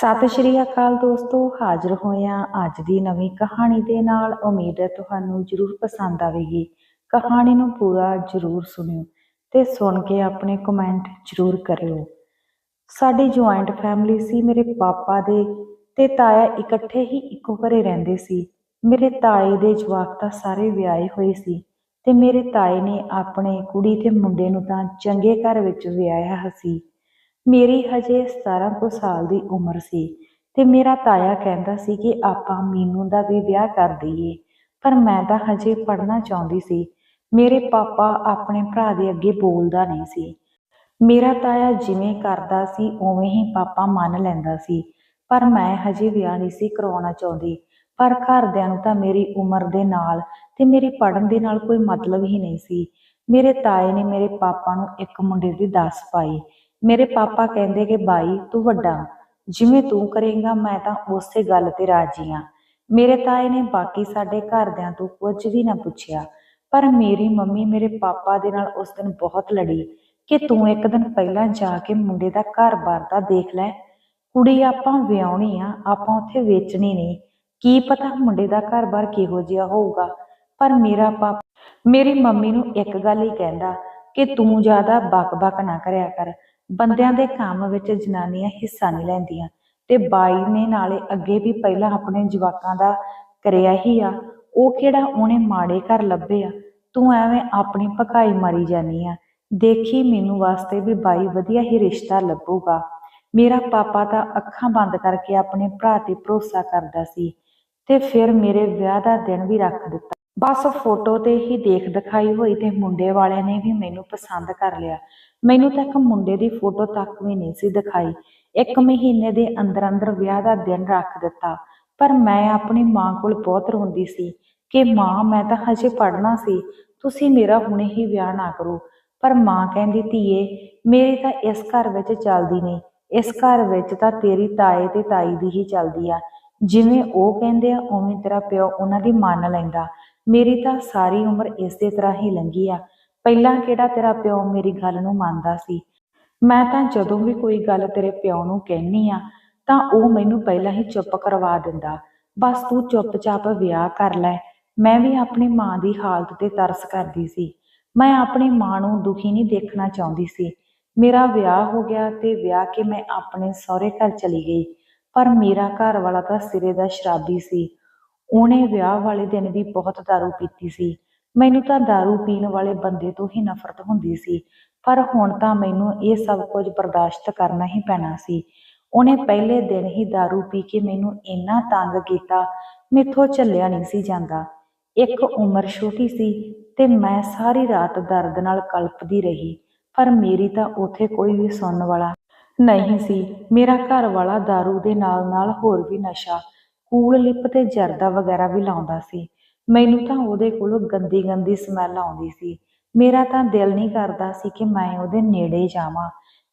ਸਤਿ ਸ਼੍ਰੀ ਅਕਾਲ ਦੋਸਤੋ, ਹਾਜ਼ਰ ਹੋਏ ਹਾਂ ਅੱਜ ਦੀ ਨਵੀਂ ਕਹਾਣੀ ਦੇ ਨਾਲ। ਉਮੀਦ ਹੈ ਤੁਹਾਨੂੰ ਜਰੂਰ ਪਸੰਦ ਆਵੇਗੀ। ਕਹਾਣੀ ਨੂੰ ਪੂਰਾ ਜਰੂਰ ਸੁਣਿਓ ਤੇ ਸੁਣ ਕੇ ਆਪਣੇ ਕਮੈਂਟ ਜਰੂਰ ਕਰਿਓ। ਸਾਡੀ ਜੁਆਇੰਟ ਫੈਮਿਲੀ ਸੀ ਮੇਰੇ ਪਾਪਾ ਦੇ ਤੇ ਤਾਇਆ ਇਕੱਠੇ ਹੀ ਇੱਕੋ ਘਰੇ ਰਹਿੰਦੇ ਸੀ। ਮੇਰੇ ਤਾਏ ਦੇ ਜਵਾਕ ਤਾਂ ਸਾਰੇ ਵਿਆਹੇ ਹੋਏ ਸੀ ਤੇ ਮੇਰੇ ਤਾਏ ਨੇ ਆਪਣੇ ਕੁੜੀ ਤੇ ਮੁੰਡੇ ਨੂੰ ਤਾਂ ਚੰਗੇ ਘਰ ਵਿੱਚ ਵਿਆਹਿਆ ਸੀ। ਮੇਰੀ ਹਜੇ 17 ਕੁ ਸਾਲ ਦੀ ਉਮਰ ਸੀ ਤੇ ਮੇਰਾ ਤਾਇਆ ਕਹਿੰਦਾ ਸੀ ਕਿ ਆਪਾਂ ਮੀਨੂ ਦਾ ਵੀ ਵਿਆਹ ਕਰ ਦਈਏ, ਪਰ ਮੈਂ ਤਾਂ ਹਜੇ ਪੜ੍ਹਨਾ ਚਾਹੁੰਦੀ ਸੀ। ਮੇਰੇ ਪਾਪਾ ਆਪਣੇ ਭਰਾ ਦੇ ਅੱਗੇ ਬੋਲਦਾ ਨਹੀਂ ਸੀ। ਮੇਰਾ ਤਾਇਆ ਜਿਵੇਂ ਕਰਦਾ ਸੀ, ਉਵੇਂ ਹੀ ਪਾਪਾ ਮੰਨ ਲੈਂਦਾ ਸੀ, ਪਰ ਮੈਂ ਹਜੇ ਵਿਆਹ ਨਹੀਂ ਸੀ ਕਰਵਾਉਣਾ ਚਾਹੁੰਦੀ। ਪਰ ਘਰਦਿਆਂ ਨੂੰ ਤਾਂ ਮੇਰੀ ਉਮਰ ਦੇ ਨਾਲ ਤੇ ਮੇਰੀ ਪੜ੍ਹਨ ਦੇ ਨਾਲ ਕੋਈ ਮਤਲਬ ਹੀ ਨਹੀਂ ਸੀ। ਮੇਰੇ ਤਾਏ ਨੇ ਮੇਰੇ ਪਾਪਾ ਨੂੰ ਇੱਕ ਮੁੰਡੇ ਦੀ ਦੱਸ ਪਾਈ। ਮੇਰੇ ਪਾਪਾ ਕਹਿੰਦੇ ਕਿ, ਬਾਈ, ਤੂੰ ਵੱਡਾ ਜਿਵੇਂ ਤੂੰ ਕਰੇਂਗਾ, ਮੈਂ ਤਾਂ ਉਸੇ ਗੱਲ ਤੇ ਰਾਜੀ ਆ। ਮੇਰੇ ਤਾਏ ਨੇ ਬਾਕੀ ਸਾਡੇ ਘਰਦਿਆਂ ਤੋਂ ਕੁਝ ਵੀ ਨਾ ਪੁੱਛਿਆ। ਪਰ ਮੇਰੀ ਮੰਮੀ ਮੇਰੇ ਪਾਪਾ ਦੇ ਨਾਲ ਉਸ ਦਿਨ ਬਹੁਤ ਲੜੀ ਕਿ ਤੂੰ ਇੱਕ ਦਿਨ ਪਹਿਲਾਂ ਜਾ ਕੇ ਮੁੰਡੇ ਦਾ ਘਰ-ਬਾਰ ਤਾਂ ਦੇਖ ਲੈ। ਕੁੜੀ ਆਪਾਂ ਵਿਆਹਣੀ ਆ, ਆਪਾਂ ਉੱਥੇ ਵੇਚਣੀ ਨਹੀਂ। ਕੀ ਪਤਾ ਮੁੰਡੇ ਦਾ ਘਰ-ਬਾਰ ਕਿਹੋ ਜਿਹਾ ਹੋਊਗਾ। ਪਰ ਮੇਰਾ ਪਾਪਾ, ਮੇਰੀ ਮੰਮੀ ਨੂੰ ਇੱਕ ਗੱਲ ਹੀ ਕਹਿੰਦਾ ਕਿ ਤੂੰ ਜ਼ਿਆਦਾ ਬਕ-ਬਕ ਨਾ ਕਰਿਆ ਕਰ। ਬੰਦਿਆਂ ਦੇ ਕੰਮ ਵਿੱਚ ਜਨਾਨੀਆਂ ਹਿੱਸਾ ਨਹੀਂ ਲੈਂਦੀਆਂ ਤੇ ਬਾਈ ਨੇ ਨਾਲੇ ਅੱਗੇ ਵੀ ਪਹਿਲਾਂ ਆਪਣੇ ਜਵਾਕਾਂ ਦਾ ਕਰਿਆ ਹੀ ਆ। ਉਹ ਕਿਹੜਾ ਉਹਨੇ ਮਾੜੇ ਘਰ ਲੱਭੇ ਆ। ਤੂੰ ਐਵੇਂ ਆਪਣੀ ਭਕਾਈ ਮਾਰੀ ਜਾਨੀ ਆ। ਦੇਖੀ ਮੈਨੂੰ ਵਾਸਤੇ ਵੀ ਬਾਈ ਵਧੀਆ ਹੀ ਰਿਸ਼ਤਾ ਲੱਭੂਗਾ। ਮੇਰਾ ਪਾਪਾ ਤਾਂ ਅੱਖਾਂ ਬੰਦ ਕਰਕੇ ਆਪਣੇ ਭਰਾ ਤੇ ਭਰੋਸਾ ਕਰਦਾ ਸੀ ਤੇ ਫਿਰ ਮੇਰੇ ਵਿਆਹ ਦਾ ਦਿਨ ਵੀ ਰੱਖ ਦਿੱਤਾ। ਬਸ ਫੋਟੋ ਤੇ ਹੀ ਦੇਖ ਦਿਖਾਈ ਹੋਈ ਤੇ ਮੁੰਡੇ ਵਾਲਿਆਂ ਨੇ ਵੀ ਮੈਨੂੰ ਪਸੰਦ ਕਰ ਲਿਆ। ਮੈਨੂੰ ਤਾਂ ਇੱਕ ਮੁੰਡੇ ਦੀ ਫੋਟੋ ਤੱਕ ਵੀ ਨਹੀਂ ਸੀ ਦਿਖਾਈ। ਇੱਕ ਮਹੀਨੇ ਦੇ ਅੰਦਰ ਅੰਦਰ ਵਿਆਹ ਦਾ ਦਿਨ ਰੱਖ ਦਿੱਤਾ। ਪਰ ਮੈਂ ਆਪਣੀ ਮਾਂ ਕੋਲ ਬਹੁਤ ਰੋਂਦੀ ਸੀ ਕਿ ਮਾਂ, ਮੈਂ ਤਾਂ ਹਜੇ ਪੜ੍ਹਨਾ ਸੀ। ਤੁਸੀਂ ਮੇਰਾ ਹੁਣੇ ਹੀ ਵਿਆਹ ਨਾ ਕਰੋ। ਪਰ ਮਾਂ ਕਹਿੰਦੀ, ਧੀਏ, ਮੇਰੀ ਤਾਂ ਇਸ ਘਰ ਵਿੱਚ ਚੱਲਦੀ ਨਹੀਂ। ਇਸ ਘਰ ਵਿੱਚ ਤਾਂ ਤੇਰੀ ਤਾਏ ਤੇ ਤਾਈ ਦੀ ਹੀ ਚੱਲਦੀ ਆ। ਜਿਵੇਂ ਉਹ ਕਹਿੰਦੇ ਆ, ਉਵੇਂ ਤੇਰਾ ਪਿਓ ਉਹਨਾਂ ਦੀ ਮੰਨ ਲੈਂਦਾ। ਮੇਰੀ ਤਾਂ ਸਾਰੀ ਉਮਰ ਇਸੇ ਤਰ੍ਹਾਂ ਹੀ ਲੰਘੀ ਆ। ਪਹਿਲਾਂ ਕਿਹੜਾ ਤੇਰਾ ਪਿਓ ਮੇਰੀ ਗੱਲ ਨੂੰ ਮੰਨਦਾ ਸੀ? ਮੈਂ ਤਾਂ ਜਦੋਂ ਵੀ ਕੋਈ ਗੱਲ ਤੇਰੇ ਪਿਓ ਨੂੰ ਕਹਿਨੀ ਆ, ਤਾਂ ਉਹ ਮੈਨੂੰ ਪਹਿਲਾਂ ਹੀ ਚੁੱਪ ਕਰਵਾ ਦਿੰਦਾ। ਬਸ ਤੂੰ ਚੁੱਪਚਾਪ ਵਿਆਹ ਕਰ ਲੈ। ਮੈਂ ਵੀ ਆਪਣੀ ਮਾਂ ਦੀ ਹਾਲਤ ਤੇ ਤਰਸ ਕਰਦੀ ਸੀ। ਮੈਂ ਆਪਣੀ ਮਾਂ ਨੂੰ ਦੁਖੀ ਨਹੀਂ ਦੇਖਣਾ ਚਾਹੁੰਦੀ ਸੀ। ਮੇਰਾ ਵਿਆਹ ਹੋ ਗਿਆ ਤੇ ਵਿਆਹ ਕੇ ਮੈਂ ਆਪਣੇ ਸਹੁਰੇ ਘਰ ਚਲੀ ਗਈ। ਪਰ ਮੇਰਾ ਘਰ ਵਾਲਾ ਤਾਂ ਸਿਰੇ ਦਾ ਸ਼ਰਾਬੀ ਸੀ। ਉਹਨੇ ਵਿਆਹ ਵਾਲੇ ਦਿਨ ਵੀ ਬਹੁਤ दारू ਪੀਤੀ ਸੀ ਮੈਨੂੰ ਤਾਂ दारू ਪੀਣ ਵਾਲੇ ਬੰਦੇ ਤੋਂ ਹੀ ਨਫ਼ਰਤ ਹੁੰਦੀ ਸੀ ਪਰ ਹੁਣ ਤਾਂ ਮੈਨੂੰ ਇਹ ਸਭ ਕੁਝ ਬਰਦਾਸ਼ਤ ਕਰਨਾ ਹੀ ਪੈਣਾ ਸੀ ਉਹਨੇ ਪਹਿਲੇ ਦਿਨ ਹੀ दारू ਪੀ ਕੇ ਮੈਨੂੰ ਇੰਨਾ ਤੰਗ ਕੀਤਾ ਮੈਥੋਂ ਝੱਲਿਆ ਨਹੀਂ ਸੀ ਜਾਂਦਾ ਇੱਕ ਉਮਰ ਛੋਟੀ ਸੀ ਤੇ ਮੈਂ ਸਾਰੀ ਰਾਤ ਦਰਦ ਨਾਲ ਕਲਪਦੀ ਰਹੀ ਪਰ ਮੇਰੀ ਤਾਂ ਉਥੇ ਕੋਈ ਵੀ ਸੁਣਨ ਵਾਲਾ ਨਹੀਂ ਸੀ ਮੇਰਾ ਘਰ ਵਾਲਾ दारू ਦੇ ਨਾਲ ਨਾਲ ਹੋਰ ਵੀ ਨਸ਼ਾ ਕੂਲ ਲਿਪ ਤੇ ਜਰਦਾ ਵਗੈਰਾ ਵੀ ਲਾਉਂਦਾ ਸੀ। ਮੈਨੂੰ ਤਾਂ ਉਹਦੇ ਕੋਲੋਂ ਗੰਦੀ ਗੰਦੀ ਸਮੈਲ ਆਉਂਦੀ ਸੀ। ਮੇਰਾ ਤਾਂ ਦਿਲ ਨਹੀਂ ਕਰਦਾ ਸੀ ਕਿ ਮੈਂ ਉਹਦੇ ਨੇੜੇ ਜਾਵਾਂ।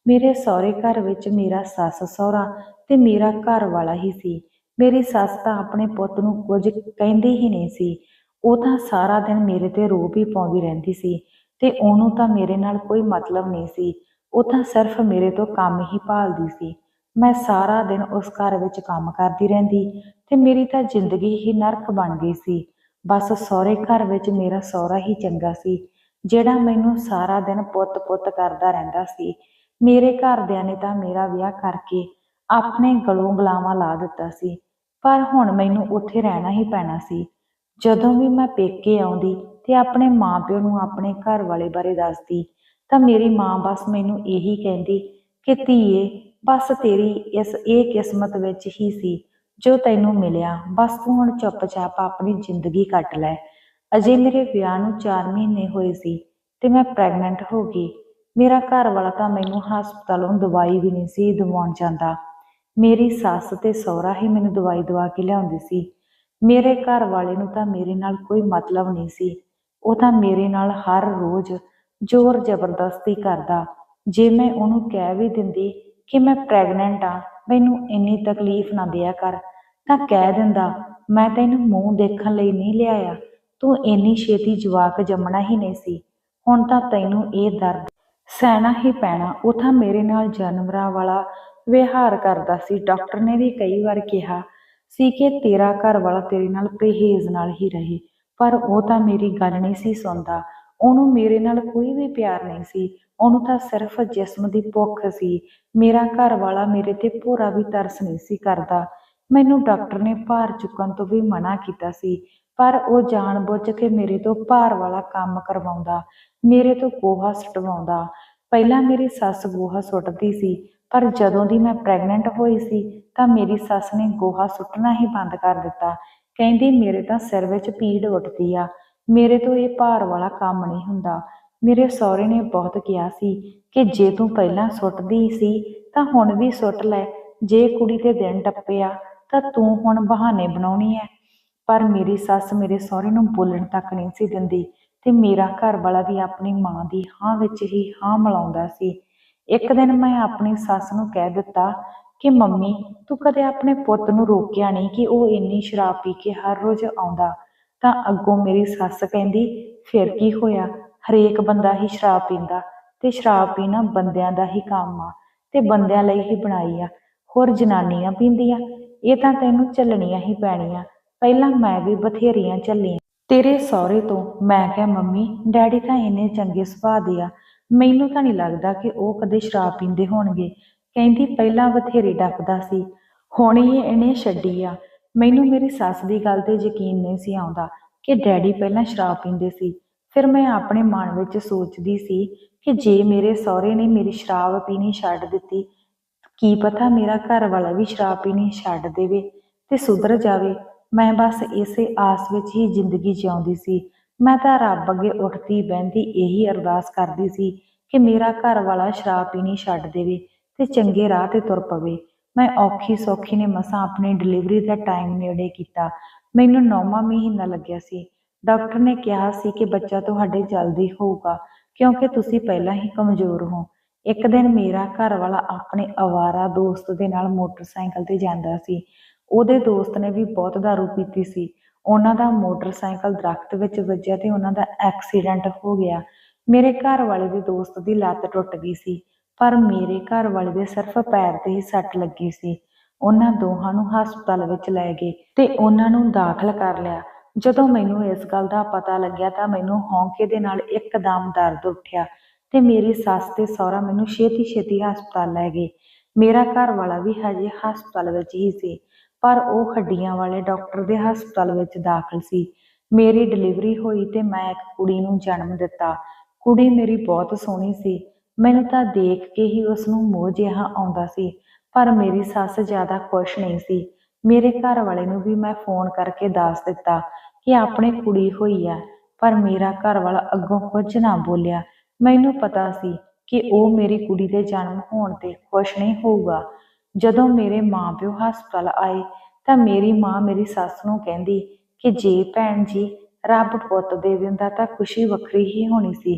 ਮੇਰੇ ਸਹੁਰੇ ਘਰ ਵਿੱਚ ਮੇਰਾ ਸੱਸ ਸਹੁਰਾ ਤੇ ਮੇਰਾ ਘਰ ਵਾਲਾ ਹੀ ਸੀ। ਮੇਰੀ ਸੱਸ ਤਾਂ ਆਪਣੇ ਪੁੱਤ ਨੂੰ ਕੁਝ ਕਹਿੰਦੀ ਹੀ ਨਹੀਂ ਸੀ। ਉਹ ਤਾਂ ਸਾਰਾ ਦਿਨ ਮੇਰੇ ਤੇ ਰੋਬ ਹੀ ਪਾਉਂਦੀ ਰਹਿੰਦੀ ਸੀ ਤੇ ਉਹਨੂੰ ਤਾਂ ਮੇਰੇ ਨਾਲ ਕੋਈ ਮਤਲਬ ਨਹੀਂ ਸੀ। ਉਹ ਤਾਂ ਸਿਰਫ ਮੇਰੇ ਤੋਂ ਕੰਮ ਹੀ ਭਾਲਦੀ ਸੀ। ਮੈਂ ਸਾਰਾ ਦਿਨ ਉਸ ਘਰ ਵਿੱਚ ਕੰਮ ਕਰਦੀ ਰਹਿੰਦੀ। ਤੇ ਮੇਰੀ ਤਾਂ ਜ਼ਿੰਦਗੀ ਹੀ ਨਰਕ ਬਣ ਗਈ ਸੀ। ਬਸ ਸਹੁਰੇ ਘਰ ਵਿੱਚ ਮੇਰਾ ਸਹੁਰਾ ਹੀ ਚੰਗਾ ਸੀ, ਜਿਹੜਾ ਮੈਨੂੰ ਸਾਰਾ ਦਿਨ ਪੁੱਤ-ਪੁੱਤ ਕਰਦਾ ਰਹਿੰਦਾ ਸੀ। ਮੇਰੇ ਘਰਦਿਆਂ ਨੇ ਤਾਂ ਮੇਰਾ ਵਿਆਹ ਕਰਕੇ ਆਪਣੇ ਗਲੋਂ ਗਲਾਵਾਂ ਲਾ ਦਿੱਤਾ ਸੀ, ਪਰ ਹੁਣ ਮੈਨੂੰ ਉੱਥੇ ਰਹਿਣਾ ਹੀ ਪੈਣਾ ਸੀ। ਜਦੋਂ ਵੀ ਮੈਂ ਪੇਕੇ ਆਉਂਦੀ ਤੇ ਆਪਣੇ ਮਾਪਿਓ ਨੂੰ ਆਪਣੇ ਘਰ ਵਾਲੇ ਬਾਰੇ ਦੱਸਦੀ, ਤਾਂ ਮੇਰੀ ਮਾਂ ਬਸ ਮੈਨੂੰ ਇਹੀ ਕਹਿੰਦੀ ਕਿ ਧੀਏ, ਬਸ ਤੇਰੀ ਇਸ, ਇਹ ਕਿਸਮਤ ਵਿੱਚ ਹੀ ਸੀ। ਜੋ ਤੈਨੂੰ ਮਿਲਿਆ, ਬਸ ਤੂੰ ਹੁਣ ਚੁੱਪਚਾਪ ਆਪਣੀ ਜ਼ਿੰਦਗੀ ਕੱਟ ਲੈ। ਅਜੇ ਮੇਰੇ ਵਿਆਹ ਨੂੰ 4 ਮਹੀਨੇ ਹੋਏ ਸੀ ਤੇ ਮੈਂ ਪ੍ਰੈਗਨੈਂਟ ਹੋ ਗਈ। ਮੇਰਾ ਘਰ ਵਾਲਾ ਤਾਂ ਮੈਨੂੰ ਹਸਪਤਾਲੋਂ ਦਵਾਈ ਵੀ ਨਹੀਂ ਸੀ ਦਵਾਉਣ ਜਾਂਦਾ। ਮੇਰੀ ਸੱਸ ਤੇ ਸਹੁਰਾ ਹੀ ਮੈਨੂੰ ਦਵਾਈ ਦਵਾ ਕੇ ਲਿਆਉਂਦੇ ਸੀ। ਮੇਰੇ ਘਰ ਵਾਲੇ ਨੂੰ ਤਾਂ ਮੇਰੇ ਨਾਲ ਕੋਈ ਮਤਲਬ ਨਹੀਂ ਸੀ। ਉਹ ਤਾਂ ਮੇਰੇ ਨਾਲ ਹਰ ਰੋਜ਼ ਜ਼ੋਰ ਜ਼ਬਰਦਸਤੀ ਕਰਦਾ। ਜੇ ਮੈਂ ਉਹਨੂੰ ਕਹਿ ਵੀ ਦਿੰਦੀ ਕਿ ਮੈਂ ਪ੍ਰੈਗਨੈਂਟ ਆ ਮੈਨੂੰ ਇੰਨੀ ਤਕਲੀਫ ਨਾ ਦਿਆ ਕਰ। ਤਾਂ ਕਹਿ ਦਿੰਦਾ, ਮੈਂ ਤੈਨੂੰ ਮੂੰਹ ਦੇਖਣ ਲਈ ਨਹੀਂ ਲਿਆਇਆ। ਤੂੰ ਇੰਨੀ ਛੇਤੀ ਜਵਾਕ ਜੰਮਣਾ ਹੀ ਨਹੀਂ ਸੀ। ਹੁਣ ਤਾਂ ਤੈਨੂੰ ਇਹ ਦਰਦ ਸਹਿਣਾ ਹੀ ਪੈਣਾ। ਉਹ ਤਾਂ ਮੇਰੇ ਨਾਲ ਜਾਨਵਰਾਂ ਵਾਲਾ ਵਿਹਾਰ ਕਰਦਾ ਸੀ। ਡਾਕਟਰ ਨੇ ਵੀ ਕਈ ਵਾਰ ਕਿਹਾ ਸੀ ਕਿ ਤੇਰਾ ਘਰ ਵਾਲਾ ਤੇਰੇ ਨਾਲ ਪਰਹੇਜ਼ ਨਾਲ ਹੀ ਰਹੇ, ਪਰ ਉਹ ਤਾਂ ਮੇਰੀ ਗੱਲ ਨਹੀਂ ਸੀ ਸੁਣਦਾ। ਉਹਨੂੰ ਮੇਰੇ ਨਾਲ ਕੋਈ ਵੀ ਪਿਆਰ ਨਹੀਂ ਸੀ। ਉਹਨੂੰ ਤਾਂ ਸਿਰਫ ਜਿਸਮ ਦੀ ਭੁੱਖ ਸੀ। ਮੇਰਾ ਘਰ ਵਾਲਾ ਮੇਰੇ ਤੇ ਭੋਰਾ ਵੀ ਤਰਸ ਨਹੀਂ ਸੀ ਕਰਦਾ। ਮੈਨੂੰ ਡਾਕਟਰ ਨੇ ਭਾਰ ਚੁੱਕਣ ਤੋਂ ਵੀ ਮਨਾ ਕੀਤਾ ਸੀ, ਪਰ ਉਹ ਜਾਣਬੁੱਝ ਕੇ ਮੇਰੇ ਤੋਂ ਭਾਰ ਵਾਲਾ ਕੰਮ ਕਰਵਾਉਂਦਾ, ਮੇਰੇ ਤੋਂ ਗੋਹਾ ਸੁਟਵਾਉਂਦਾ। ਪਹਿਲਾਂ ਮੇਰੀ ਸੱਸ ਗੋਹਾ ਸੁੱਟਦੀ ਸੀ, ਪਰ ਜਦੋਂ ਦੀ ਮੈਂ ਪ੍ਰੈਗਨੈਂਟ ਹੋਈ ਸੀ, ਤਾਂ ਮੇਰੀ ਸੱਸ ਨੇ ਗੋਹਾ ਸੁੱਟਣਾ ਹੀ ਬੰਦ ਕਰ ਦਿੱਤਾ। ਕਹਿੰਦੀ, ਮੇਰੇ ਤਾਂ ਸਿਰ ਵਿੱਚ ਪੀੜ ਉੱਠਦੀ ਆ। ਮੇਰੇ ਤੋਂ ਇਹ ਭਾਰ ਵਾਲਾ ਕੰਮ ਨਹੀਂ ਹੁੰਦਾ। ਮੇਰੇ ਸਹੁਰੇ ਨੇ ਬਹੁਤ ਕਿਹਾ ਸੀ ਕਿ ਜੇ ਤੂੰ ਪਹਿਲਾਂ ਸੁੱਟਦੀ ਸੀ ਤਾਂ ਹੁਣ ਵੀ ਸੁੱਟ ਲੈ। ਜੇ ਕੁੜੀ ਦੇ ਦਿਨ ਟੱਪਿਆ ਤਾਂ ਤੂੰ ਹੁਣ ਬਹਾਨੇ ਬਣਾਉਣੀ ਐ। ਪਰ ਮੇਰੀ ਸੱਸ ਮੇਰੇ ਸਹੁਰੇ ਨੂੰ ਬੋਲਣ ਤੱਕ ਨਹੀਂ ਸੀ ਦਿੰਦੀ ਤੇ ਮੇਰਾ ਘਰ ਵਾਲਾ ਵੀ ਆਪਣੀ ਮਾਂ ਦੀ ਹਾਂ ਵਿੱਚ ਹੀ ਹਾਂ ਮਿਲਾਉਂਦਾ ਸੀ। ਇੱਕ ਦਿਨ ਮੈਂ ਆਪਣੀ ਸੱਸ ਨੂੰ ਕਹਿ ਦਿੱਤਾ ਕਿ, ਮੰਮੀ, ਤੂੰ ਕਦੇ ਆਪਣੇ ਪੁੱਤ ਨੂੰ ਰੋਕਿਆ ਨਹੀਂ ਕਿ ਉਹ ਇੰਨੀ ਸ਼ਰਾਬ ਪੀ ਕੇ ਹਰ ਰੋਜ਼ ਆਉਂਦਾ? ਤਾਂ ਅੱਗੋਂ ਮੇਰੀ ਸੱਸ ਕਹਿੰਦੀ, ਫਿਰ ਕੀ ਹੋਇਆ? ਹਰੇਕ ਬੰਦਾ ਹੀ ਸ਼ਰਾਬ ਪੀਂਦਾ ਤੇ ਸ਼ਰਾਬ ਪੀਣਾ ਬੰਦਿਆਂ ਦਾ ਹੀ ਕੰਮ ਆ ਤੇ ਬੰਦਿਆਂ ਲਈ ਹੀ ਬਣਾਈ ਆ। ਹੋਰ ਜਨਾਨੀਆਂ ਪੀਂਦੀਆਂ, ਇਹ ਤਾਂ ਤੈਨੂੰ ਚੱਲਣੀਆਂ ਹੀ ਪੈਣੀਆਂ। ਪਹਿਲਾਂ ਮੈਂ ਵੀ ਬਥੇਰੀਆਂ ਚੱਲੀਆਂ। ਤੇਰੇ ਸਹੁਰੇ ਤੋਂ ਮੈਂ ਕਿਹਾ, ਮੰਮੀ, ਡੈਡੀ ਤਾਂ ਇੰਨੇ ਚੰਗੇ ਸੁਭਾਅ ਦੇ ਆ। ਮੈਨੂੰ ਤਾਂ ਨਹੀਂ ਲੱਗਦਾ ਕਿ ਉਹ ਕਦੇ ਸ਼ਰਾਬ ਪੀਂਦੇ ਹੋਣਗੇ। ਕਹਿੰਦੀ, ਪਹਿਲਾਂ ਬਥੇਰੇ ਡੱਕਦਾ ਸੀ। ਹੁਣ ਹੀ ਇਹਨੇ ਛੱਡੀ ਆ। ਮੈਨੂੰ ਮੇਰੀ ਸੱਸ ਦੀ ਗੱਲ ਤੇ ਯਕੀਨ ਨਹੀਂ ਸੀ ਆਉਂਦਾ ਕਿ ਡੈਡੀ ਪਹਿਲਾਂ ਸ਼ਰਾਬ ਪੀਂਦੇ ਸੀ। ਫਿਰ ਮੈਂ ਆਪਣੇ ਮਨ ਵਿੱਚ ਸੋਚਦੀ ਸੀ ਕਿ ਜੇ ਮੇਰੇ ਸਹੁਰੇ ਨੇ ਮੇਰੀ ਸ਼ਰਾਬ ਪੀਣੀ ਛੱਡ ਦਿੱਤੀ, ਕੀ ਪਤਾ ਮੇਰਾ ਘਰ ਵਾਲਾ ਵੀ ਸ਼ਰਾਬ ਪੀਣੀ ਛੱਡ ਦੇਵੇ ਤੇ ਸੁਧਰ ਜਾਵੇ। ਮੈਂ ਬਸ ਇਸੇ ਆਸ ਵਿੱਚ ਹੀ ਜ਼ਿੰਦਗੀ ਜਿਉਂਦੀ ਸੀ। ਮੈਂ ਤਾਂ ਰੱਬ ਅੱਗੇ ਉੱਠਦੀ ਬਹਿੰਦੀ ਇਹੀ ਅਰਦਾਸ ਕਰਦੀ ਸੀ ਕਿ ਮੇਰਾ ਘਰ ਵਾਲਾ ਸ਼ਰਾਬ ਪੀਣੀ ਛੱਡ ਦੇਵੇ ਤੇ ਚੰਗੇ ਰਾਹ ਤੇ ਤੁਰ ਪਵੇ। ਮੈਂ ਔਖੀ ਸੌਖੀ ਨੇ ਮਸਾਂ ਆਪਣੀ ਡਿਲੀਵਰੀ ਦਾ ਟਾਈਮ ਨੇੜੇ ਕੀਤਾ। ਮੈਨੂੰ ਨੌਵਾਂ ਮਹੀਨਾ ਲੱਗਿਆ ਸੀ। ਡਾਕਟਰ ਨੇ ਕਿਹਾ ਸੀ ਕਿ ਬੱਚਾ ਤੁਹਾਡੇ ਜਲਦੀ ਹੋਊਗਾ, ਕਿਉਂਕਿ ਤੁਸੀਂ ਪਹਿਲਾਂ ਹੀ ਕਮਜ਼ੋਰ ਹੋ। ਇੱਕ ਦਿਨ ਮੇਰਾ ਘਰ ਵਾਲਾ ਆਪਣੇ ਅਵਾਰਾ ਦੋਸਤ ਦੇ ਨਾਲ ਮੋਟਰਸਾਈਕਲ ਤੇ ਜਾਂਦਾ ਸੀ। ਉਹਦੇ ਦੋਸਤ ਨੇ ਵੀ ਬਹੁਤ ਦਾਰੂ ਪੀਤੀ ਸੀ। ਉਹਨਾਂ ਦਾ ਮੋਟਰਸਾਈਕਲ ਦਰਖਤ ਵਿੱਚ ਵੱਜਿਆ ਤੇ ਉਹਨਾਂ ਦਾ ਐਕਸੀਡੈਂਟ ਹੋ ਗਿਆ। ਮੇਰੇ ਘਰ ਵਾਲੇ ਦੇ ਦੋਸਤ ਦੀ ਲੱਤ ਟੁੱਟ ਗਈ ਸੀ। ਪਰ ਮੇਰੇ ਘਰ ਵਾਲੇ ਦੇ ਸਿਰਫ ਪੈਰ ਤੇ ਹੀ ਸੱਟ ਲੱਗੀ ਸੀ। ਉਹਨਾਂ ਦੋਹਾਂ ਨੂੰ ਹਸਪਤਾਲ ਵਿੱਚ ਲੈ ਗਏ ਤੇ ਉਹਨਾਂ ਨੂੰ ਦਾਖਲ ਕਰ ਲਿਆ। ਜਦੋਂ ਮੈਨੂੰ ਇਸ ਗੱਲ ਦਾ ਪਤਾ ਲੱਗਿਆ ਤਾਂ ਮੈਨੂੰ ਹੌਂਕੇ ਦੇ ਨਾਲ ਇੱਕਦਮ ਦਰਦ ਉੱਠਿਆ ਤੇ ਮੇਰੀ ਸੱਸ ਤੇ ਸਹੁਰਾ ਮੈਨੂੰ ਛੇਤੀ ਛੇਤੀ ਹਸਪਤਾਲ ਲੈ ਗਏ। ਮੇਰਾ ਘਰ ਵਾਲਾ ਵੀ ਹਜੇ ਹਸਪਤਾਲ ਵਿੱਚ ਹੀ ਸੀ, ਪਰ ਉਹ ਹੱਡੀਆਂ ਵਾਲੇ ਡਾਕਟਰ ਦੇ ਹਸਪਤਾਲ ਵਿੱਚ ਦਾਖਲ ਸੀ। ਮੇਰੀ ਡਿਲੀਵਰੀ ਹੋਈ ਤੇ ਮੈਂ ਇੱਕ ਕੁੜੀ ਨੂੰ ਜਨਮ ਦਿੱਤਾ। ਕੁੜੀ ਮੇਰੀ ਬਹੁਤ ਸੋਹਣੀ ਸੀ। ਮੈਨੂੰ ਤਾਂ ਦੇਖ ਕੇ ਹੀ ਉਸ ਨੂੰ ਮੋਹ ਜਿਹਾ ਆਉਂਦਾ ਸੀ, ਪਰ ਮੇਰੀ ਸੱਸ ਜ਼ਿਆਦਾ ਖੁਸ਼ ਨਹੀਂ ਸੀ। ਮੇਰੇ ਘਰ ਵਾਲੇ ਨੂੰ ਵੀ ਮੈਂ ਫੋਨ ਕਰਕੇ ਦੱਸ ਦਿੱਤਾ ਕਿ ਆਪਣੇ ਕੁੜੀ ਹੋਈ ਆ, ਪਰ ਮੇਰਾ ਘਰ ਵਾਲਾ ਅੱਗੋਂ ਕੁਝ ਨਾ ਬੋਲਿਆ। ਮੈਨੂੰ ਪਤਾ ਸੀ ਕਿ ਉਹ ਮੇਰੀ ਕੁੜੀ ਦੇ ਜਨਮ ਹੋਣ ਤੇ ਖੁਸ਼ ਨਹੀਂ ਹੋਊਗਾ। ਜਦੋਂ ਮੇਰੇ ਮਾਪਿਓ ਹਸਪਤਾਲ ਆਏ, ਤਾਂ ਮੇਰੀ ਮਾਂ ਮੇਰੀ ਸੱਸ ਨੂੰ ਕਹਿੰਦੀ ਕਿ ਜੇ ਭੈਣ ਜੀ, ਰੱਬ ਪੁੱਤ ਦੇ ਦਿੰਦਾ ਤਾਂ ਖੁਸ਼ੀ ਵੱਖਰੀ ਹੀ ਹੋਣੀ ਸੀ।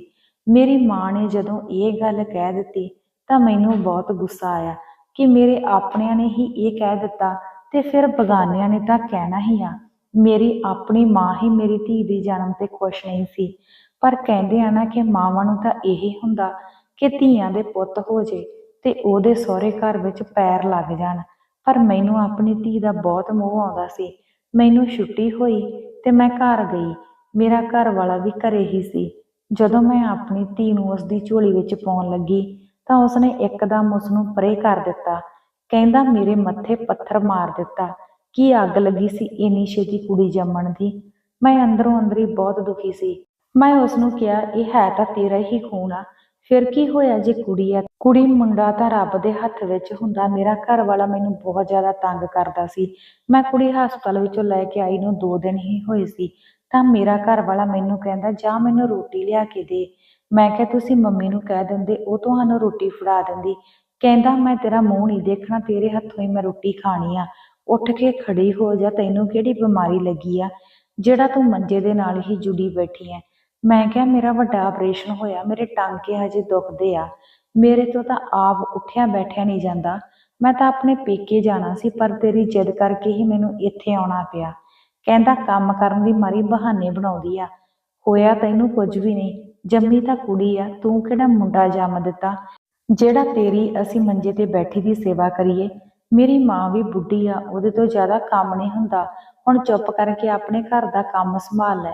ਮੇਰੀ ਮਾਂ ਨੇ ਜਦੋਂ ਇਹ ਗੱਲ ਕਹਿ ਦਿੱਤੀ ਤਾਂ ਮੈਨੂੰ ਬਹੁਤ ਗੁੱਸਾ ਆਇਆ ਕਿ ਮੇਰੇ ਆਪਣਿਆਂ ਨੇ ਹੀ ਇਹ ਕਹਿ ਦਿੱਤਾ ਤੇ ਫਿਰ ਬਗਾਨਿਆਂ ਨੇ ਤਾਂ ਕਹਿਣਾ ਹੀ ਆ। ਮੇਰੀ ਆਪਣੀ ਮਾਂ ਹੀ ਮੇਰੀ ਧੀ ਦੇ ਜਨਮ ਤੇ ਖੁਸ਼ ਨਹੀਂ ਸੀ। ਪਰ ਕਹਿੰਦੇ ਆ ਨਾ ਕਿ ਮਾਵਾਂ ਨੂੰ ਤਾਂ ਇਹੀ ਹੁੰਦਾ ਕਿ ਧੀਆਂ ਦੇ ਪੁੱਤ ਹੋ ਜੇ ਤੇ ਉਹਦੇ ਸਹੁਰੇ ਘਰ ਵਿੱਚ ਪੈਰ ਲੱਗ ਜਾਣ। ਪਰ ਮੈਨੂੰ ਆਪਣੀ ਧੀ ਦਾ ਬਹੁਤ ਮੋਹ ਆਉਂਦਾ ਸੀ। ਮੈਨੂੰ ਛੁੱਟੀ ਹੋਈ ਤੇ ਮੈਂ ਘਰ ਗਈ। ਮੇਰਾ ਘਰ ਵਾਲਾ ਵੀ ਘਰੇ ਹੀ ਸੀ। ਜਦੋਂ ਮੈਂ ਆਪਣੀ ਧੀ ਨੂੰ ਉਸ ਦੀ ਝੋਲੀ ਵਿੱਚ ਪਾਉਣ ਲੱਗੀ, ਤਾਂ ਉਸਨੇ ਇੱਕਦਮ ਉਸ ਨੂੰ ਪਰੇ ਕਰ ਦਿੱਤਾ। ਕਹਿੰਦਾ, ਮੇਰੇ ਮੱਥੇ ਪੱਥਰ ਮਾਰ ਦਿੱਤਾ। ਕੀ ਅੱਗ ਲੱਗੀ ਸੀ ਇੰਨੀ ਛੇਤੀ ਕੁੜੀ ਜੰਮਣ ਦੀ? ਮੈਂ ਅੰਦਰੋਂ ਅੰਦਰ ਹੀ ਬਹੁਤ ਦੁਖੀ ਸੀ। ਮੈਂ ਉਸ ਨੂੰ ਕਿਹਾ, ਇਹ ਹੈ ਤਾਂ ਤੇਰਾ ਹੀ ਖੂਨ ਆ। ਫਿਰ ਕੀ ਹੋਇਆ ਜੇ ਕੁੜੀ ਆ ਕੁੜੀ ਮੁੰਡਾ ਤਾਂ ਰੱਬ ਦੇ ਹੱਥ ਵਿੱਚ ਹੁੰਦਾ। ਮੇਰਾ ਘਰ ਵਾਲਾ ਮੈਨੂੰ ਬਹੁਤ ਜ਼ਿਆਦਾ ਤੰਗ ਕਰਦਾ ਸੀ। ਮੈਂ ਕੁੜੀ ਹਸਪਤਾਲ ਵਿੱਚੋਂ ਲੈ ਕੇ ਆਈ ਨੂੰ 2 ਦਿਨ ਹੀ ਹੋਏ ਸੀ। ਤਾਂ ਮੇਰਾ ਘਰ ਵਾਲਾ ਮੈਨੂੰ ਕਹਿੰਦਾ, ਜਾ ਮੈਨੂੰ ਰੋਟੀ ਲਿਆ ਕੇ ਦੇ। ਮੈਂ ਕਿਹਾ, ਤੁਸੀਂ ਮੰਮੀ ਨੂੰ ਕਹਿ ਦਿੰਦੇ, ਉਹ ਤੁਹਾਨੂੰ ਰੋਟੀ ਫੜਾ ਦਿੰਦੀ। ਕਹਿੰਦਾ, ਮੈਂ ਤੇਰਾ ਮੂੰਹ ਨਹੀਂ ਦੇਖਣਾ, ਤੇਰੇ ਹੱਥੋਂ ਹੀ ਮੈਂ ਰੋਟੀ ਖਾਣੀ ਆ। ਉੱਠ ਕੇ ਖੜੀ ਹੋ ਜਾ, ਤੈਨੂੰ ਕਿਹੜੀ ਬਿਮਾਰੀ ਲੱਗੀ ਆ? ਜਿਹੜਾ ਤੂੰ ਮੰਜੇ ਦੇ ਨਾਲ ਹੀ ਜੁੜੀ ਬੈਠੀ ਐ। ਮੈਂ ਕਿਹਾ, ਮੇਰਾ ਵੱਡਾ ਆਪਰੇਸ਼ਨ ਹੋਇਆ, ਮੇਰੇ ਟਾਂਕੇ ਹਜੇ ਦੁਖਦੇ ਆ। ਮੇਰੇ ਤੋਂ ਤਾਂ ਆਪ ਉੱਠਿਆ ਬੈਠਿਆ ਨਹੀਂ ਜਾਂਦਾ। ਮੈਂ ਤਾਂ ਆਪਣੇ ਪੇਕੇ ਜਾਣਾ ਸੀ, ਪਰ ਤੇਰੀ ਜਿੱਦ ਕਰਕੇ ਹੀ ਮੈਨੂੰ ਇੱਥੇ ਆਉਣਾ ਪਿਆ। ਕਹਿੰਦਾ ਕੰਮ ਕਰਨ ਦੀ ਮਾਰੀ ਬਹਾਨੇ ਬਣਾਉਂਦੀ ਆ। ਹੋਇਆ ਤੈਨੂੰ ਕੁਝ ਵੀ ਨਹੀਂ। ਜੰਮੀ ਤਾਂ ਕੁੜੀ ਆ। ਤੂੰ ਕਿਹੜਾ ਮੁੰਡਾ ਜੰਮ ਦਿੱਤਾ? ਜਿਹੜਾ ਤੇਰੀ ਅਸੀਂ ਮੰਜੇ ਤੇ ਬੈਠੀ ਦੀ ਸੇਵਾ ਕਰੀਏ। ਮੇਰੀ ਮਾਂ ਵੀ ਬੁੱਢੀ ਆ। ਉਹਦੇ ਤੋਂ ਜ਼ਿਆਦਾ ਕੰਮ ਨਹੀਂ ਹੁੰਦਾ। ਹੁਣ ਚੁੱਪ ਕਰਕੇ ਆਪਣੇ ਘਰ ਦਾ ਕੰਮ ਸੰਭਾਲ ਲੈ।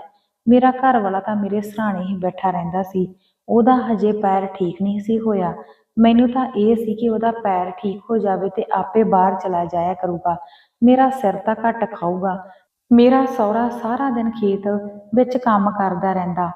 ਮੇਰਾ ਘਰ ਵਾਲਾ ਤਾਂ ਮੇਰੇ ਸਰਾਣੇ ਹੀ ਬੈਠਾ ਰਹਿੰਦਾ ਸੀ। ਉਹਦਾ ਹਜੇ ਪੈਰ ਠੀਕ ਨਹੀਂ ਸੀ ਹੋਇਆ। ਮੈਨੂੰ ਤਾਂ ਇਹ ਸੀ ਕਿ ਉਹਦਾ ਪੈਰ ਠੀਕ ਹੋ ਜਾਵੇ ਤੇ ਆਪੇ ਬਾਹਰ ਚਲਾ ਜਾਇਆ ਕਰੂਗਾ। ਮੇਰਾ ਸਿਰ ਤਾਂ ਘੱਟ ਖਾਊਗਾ। ਮੇਰਾ ਸਹੁਰਾ ਸਾਰਾ ਦਿਨ ਖੇਤ ਵਿੱਚ ਕੰਮ ਕਰਦਾ ਰਹਿੰਦਾ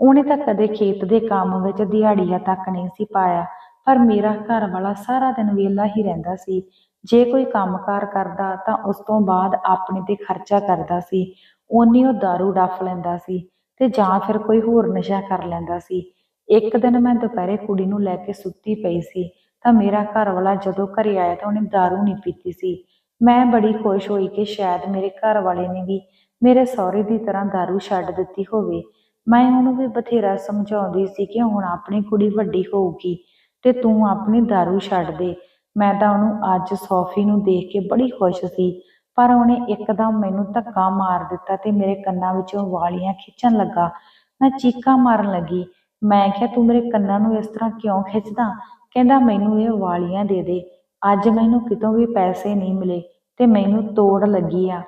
ਉਹਨੇ ਤਾਂ ਕਦੇ ਖੇਤ ਦੇ ਕੰਮ ਵਿੱਚ ਦਿਹਾੜੀਆਂ ਤੱਕ ਨਹੀਂ ਸੀ ਪਾਇਆ ਪਰ ਮੇਰਾ ਘਰ ਵਾਲਾ ਸਾਰਾ ਦਿਨ ਵਿਹਲਾ ਹੀ ਰਹਿੰਦਾ ਸੀ ਜੇ ਕੋਈ ਕੰਮਕਾਰ ਕਰਦਾ ਤਾਂ ਉਸ ਤੋਂ ਬਾਅਦ ਆਪਣੇ ਤੇ ਖਰਚਾ ਕਰਦਾ ਸੀ ਉਨੀ ਉਹ दारू ਡੱਫ ਲੈਂਦਾ ਸੀ ਤੇ ਜਾਂ ਫਿਰ ਕੋਈ ਹੋਰ ਨਸ਼ਾ ਕਰ ਲੈਂਦਾ ਸੀ ਇੱਕ ਦਿਨ ਮੈਂ ਦੁਪਹਿਰੇ ਕੁੜੀ ਨੂੰ ਲੈ ਕੇ ਸੁੱਤੀ ਪਈ ਸੀ ਤਾਂ ਮੇਰਾ ਘਰ ਵਾਲਾ ਜਦੋਂ ਘਰੇ ਆਇਆ ਤਾਂ ਉਹਨੇ दारू ਨਹੀਂ ਪੀਤੀ ਸੀ ਮੈਂ ਬੜੀ ਖੁਸ਼ ਹੋਈ ਕਿ ਸ਼ਾਇਦ ਮੇਰੇ ਘਰ ਵਾਲੇ ਨੇ ਵੀ ਮੇਰੇ ਸਹੁਰੇ ਦੀ ਤਰ੍ਹਾਂ दारू ਛੱਡ ਦਿੱਤੀ ਹੋਵੇ ਮੈਂ ਉਹਨੂੰ ਵੀ ਬਥੇਰਾ ਸਮਝਾਉਂਦੀ ਸੀ ਕਿ ਹੁਣ ਆਪਣੀ ਕੁੜੀ ਵੱਡੀ ਹੋਊਗੀ ਤੇ ਤੂੰ ਆਪਣੀ दारू ਛੱਡ ਦੇ ਮੈਂ ਤਾਂ ਉਹਨੂੰ ਅੱਜ ਸੋਫੀ ਨੂੰ ਦੇਖ ਕੇ ਬੜੀ ਖੁਸ਼ ਸੀ ਪਰ ਉਹਨੇ ਇੱਕਦਮ ਮੈਨੂੰ ਧੱਕਾ ਮਾਰ ਦਿੱਤਾ ਤੇ ਮੇਰੇ ਕੰਨਾਂ ਵਿੱਚੋਂ ਵਾਲੀਆਂ ਖਿੱਚਣ ਲੱਗਾ ਮੈਂ ਚੀਕਾਂ ਮਾਰਨ ਲੱਗੀ ਮੈਂ ਕਿਹਾ ਤੂੰ ਮੇਰੇ ਕੰਨਾਂ ਨੂੰ ਇਸ ਤਰ੍ਹਾਂ ਕਿਉਂ ਖਿੱਚਦਾ ਕਹਿੰਦਾ ਮੈਨੂੰ ਇਹ ਵਾਲੀਆਂ ਦੇ ਦੇ ਅੱਜ ਮੈਨੂੰ ਕਿਤੋਂ ਵੀ ਪੈਸੇ ਨਹੀਂ ਮਿਲੇ ਤੇ ਮੈਨੂੰ ਤੋੜ ਲੱਗੀ ਆ।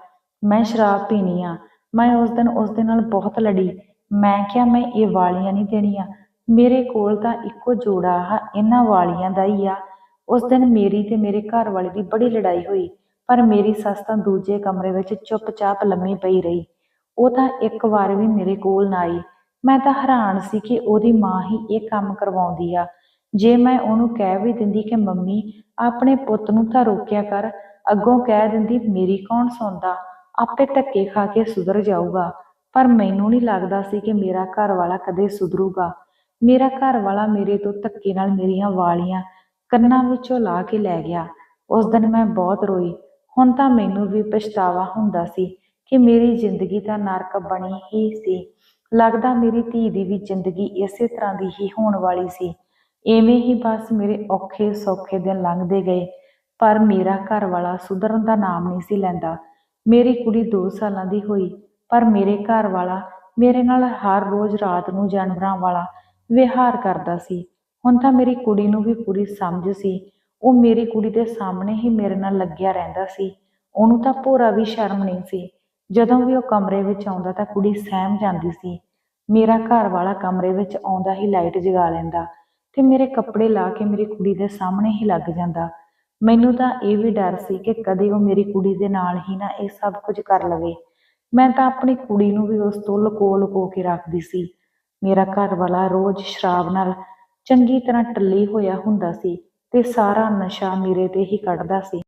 ਮੈਂ ਸ਼ਰਾਬ ਪੀਣੀ ਆ। ਮੈਂ ਉਸ ਦਿਨ ਉਸ ਦੇ ਨਾਲ ਬਹੁਤ ਲੜੀ। ਮੈਂ ਕਿਹਾ, ਮੈਂ ਇਹ ਵਾਲੀਆਂ ਨਹੀਂ ਦੇਣੀਆਂ। ਮੇਰੇ ਕੋਲ ਤਾਂ ਇੱਕੋ ਜੋੜਾ ਆ, ਇਹਨਾਂ ਵਾਲੀਆਂ ਦਾ ਹੀ ਆ। ਉਸ ਦਿਨ ਮੇਰੀ ਤੇ ਮੇਰੇ ਘਰ ਵਾਲੇ ਦੀ ਬੜੀ ਲੜਾਈ ਹੋਈ, ਪਰ ਮੇਰੀ ਸੱਸ ਤਾਂ ਦੂਜੇ ਕਮਰੇ ਵਿੱਚ ਚੁੱਪਚਾਪ ਲੰਮੀ ਪਈ ਰਹੀ। ਉਹ ਤਾਂ ਇੱਕ ਵਾਰ ਵੀ ਮੇਰੇ ਕੋਲ ਨਾ ਆਈ। ਮੈਂ ਤਾਂ ਹੈਰਾਨ ਸੀ ਕਿ ਉਹਦੀ ਮਾਂ ਹੀ ਇਹ ਕੰਮ ਕਰਵਾਉਂਦੀ ਆ। ਜੇ ਮੈਂ ਉਹਨੂੰ ਕਹਿ ਵੀ ਦਿੰਦੀ ਕਿ ਮੰਮੀ, ਆਪਣੇ ਪੁੱਤ ਨੂੰ ਤਾਂ ਰੋਕਿਆ ਕਰ, ਅੱਗੋਂ ਕਹਿ ਦਿੰਦੀ, ਮੇਰੀ ਕੌਣ ਸੁਣਦਾ ਆਪੇ ਧੱਕੇ ਖਾ ਕੇ ਸੁਧਰ ਜਾਊਗਾ। ਪਰ ਮੈਨੂੰ ਨਹੀਂ ਲੱਗਦਾ ਸੀ ਕਿ ਮੇਰਾ ਘਰ ਵਾਲਾ ਕਦੇ ਸੁਧਰੂਗਾ। ਮੇਰਾ ਘਰ ਵਾਲਾ ਮੇਰੇ ਤੋਂ ਧੱਕੇ ਨਾਲ ਮੇਰੀਆਂ ਵਾਲੀਆਂ ਕੰਨਾਂ ਵਿੱਚੋਂ ਲਾ ਕੇ ਲੈ ਗਿਆ। ਉਸ ਦਿਨ ਮੈਂ ਬਹੁਤ ਰੋਈ। ਹੁਣ ਤਾਂ ਮੈਨੂੰ ਵੀ ਪਛਤਾਵਾ ਹੁੰਦਾ ਸੀ ਕਿ ਮੇਰੀ ਜ਼ਿੰਦਗੀ ਤਾਂ ਨਰਕ ਬਣੀ ਹੀ ਸੀ। ਲੱਗਦਾ ਮੇਰੀ ਧੀ ਦੀ ਵੀ ਜ਼ਿੰਦਗੀ ਇਸੇ ਤਰ੍ਹਾਂ ਦੀ ਹੀ ਹੋਣ ਵਾਲੀ ਸੀ। ਇਵੇਂ ਹੀ ਬਸ ਮੇਰੇ ਔਖੇ ਸੌਖੇ ਦਿਨ ਲੰਘਦੇ ਗਏ, ਪਰ ਮੇਰਾ ਘਰ ਵਾਲਾ ਸੁਧਰਨ ਦਾ ਨਾਮ ਨਹੀਂ ਸੀ ਲੈਂਦਾ। ਮੇਰੀ ਕੁੜੀ 2 ਸਾਲਾਂ ਦੀ ਹੋਈ, ਪਰ ਮੇਰੇ ਘਰ ਵਾਲਾ ਮੇਰੇ ਨਾਲ ਹਰ ਰੋਜ਼ ਰਾਤ ਨੂੰ ਜਾਨਵਰਾਂ ਵਾਲਾ ਵਿਹਾਰ ਕਰਦਾ ਸੀ। ਹੁਣ ਤਾਂ ਮੇਰੀ ਕੁੜੀ ਨੂੰ ਵੀ ਪੂਰੀ ਸਮਝ ਸੀ। ਉਹ ਮੇਰੀ ਕੁੜੀ ਦੇ ਸਾਹਮਣੇ ਹੀ ਮੇਰੇ ਨਾਲ ਲੱਗਿਆ ਰਹਿੰਦਾ ਸੀ। ਉਹਨੂੰ ਤਾਂ ਭੋਰਾ ਵੀ ਸ਼ਰਮ ਨਹੀਂ ਸੀ। ਜਦੋਂ ਵੀ ਉਹ ਕਮਰੇ ਵਿੱਚ ਆਉਂਦਾ ਤਾਂ ਕੁੜੀ ਸਹਿਮ ਜਾਂਦੀ ਸੀ। ਮੇਰਾ ਘਰ ਵਾਲਾ ਕਮਰੇ ਵਿੱਚ ਆਉਂਦਾ ਹੀ ਲਾਈਟ ਜਗਾ ਲੈਂਦਾ। ਤੇ ਮੇਰੇ ਕੱਪੜੇ ਲਾ ਕੇ ਮੇਰੀ ਕੁੜੀ ਦੇ ਸਾਹਮਣੇ ਹੀ ਲੱਗ ਜਾਂਦਾ। ਮੈਨੂੰ ਤਾਂ ਇਹ ਵੀ ਡਰ ਸੀ ਕਿ ਕਦੇ ਉਹ ਮੇਰੀ ਕੁੜੀ ਦੇ ਨਾਲ ਹੀ ਨਾ ਇਹ ਸਭ ਕੁਝ ਕਰ ਲਵੇ। ਮੈਂ ਤਾਂ ਆਪਣੀ ਕੁੜੀ ਨੂੰ ਵੀ ਉਸ ਤੋਂ ਲੁਕੋ ਲੁਕੋ ਕੇ ਰੱਖਦੀ ਸੀ। ਮੇਰਾ ਘਰ ਵਾਲਾ ਰੋਜ਼ ਸ਼ਰਾਬ ਨਾਲ ਚੰਗੀ ਤਰ੍ਹਾਂ ਟੱਲੀ ਹੋਇਆ ਹੁੰਦਾ ਸੀ ਤੇ ਸਾਰਾ ਨਸ਼ਾ ਮੇਰੇ ਤੇ ਹੀ ਕੱਢਦਾ ਸੀ।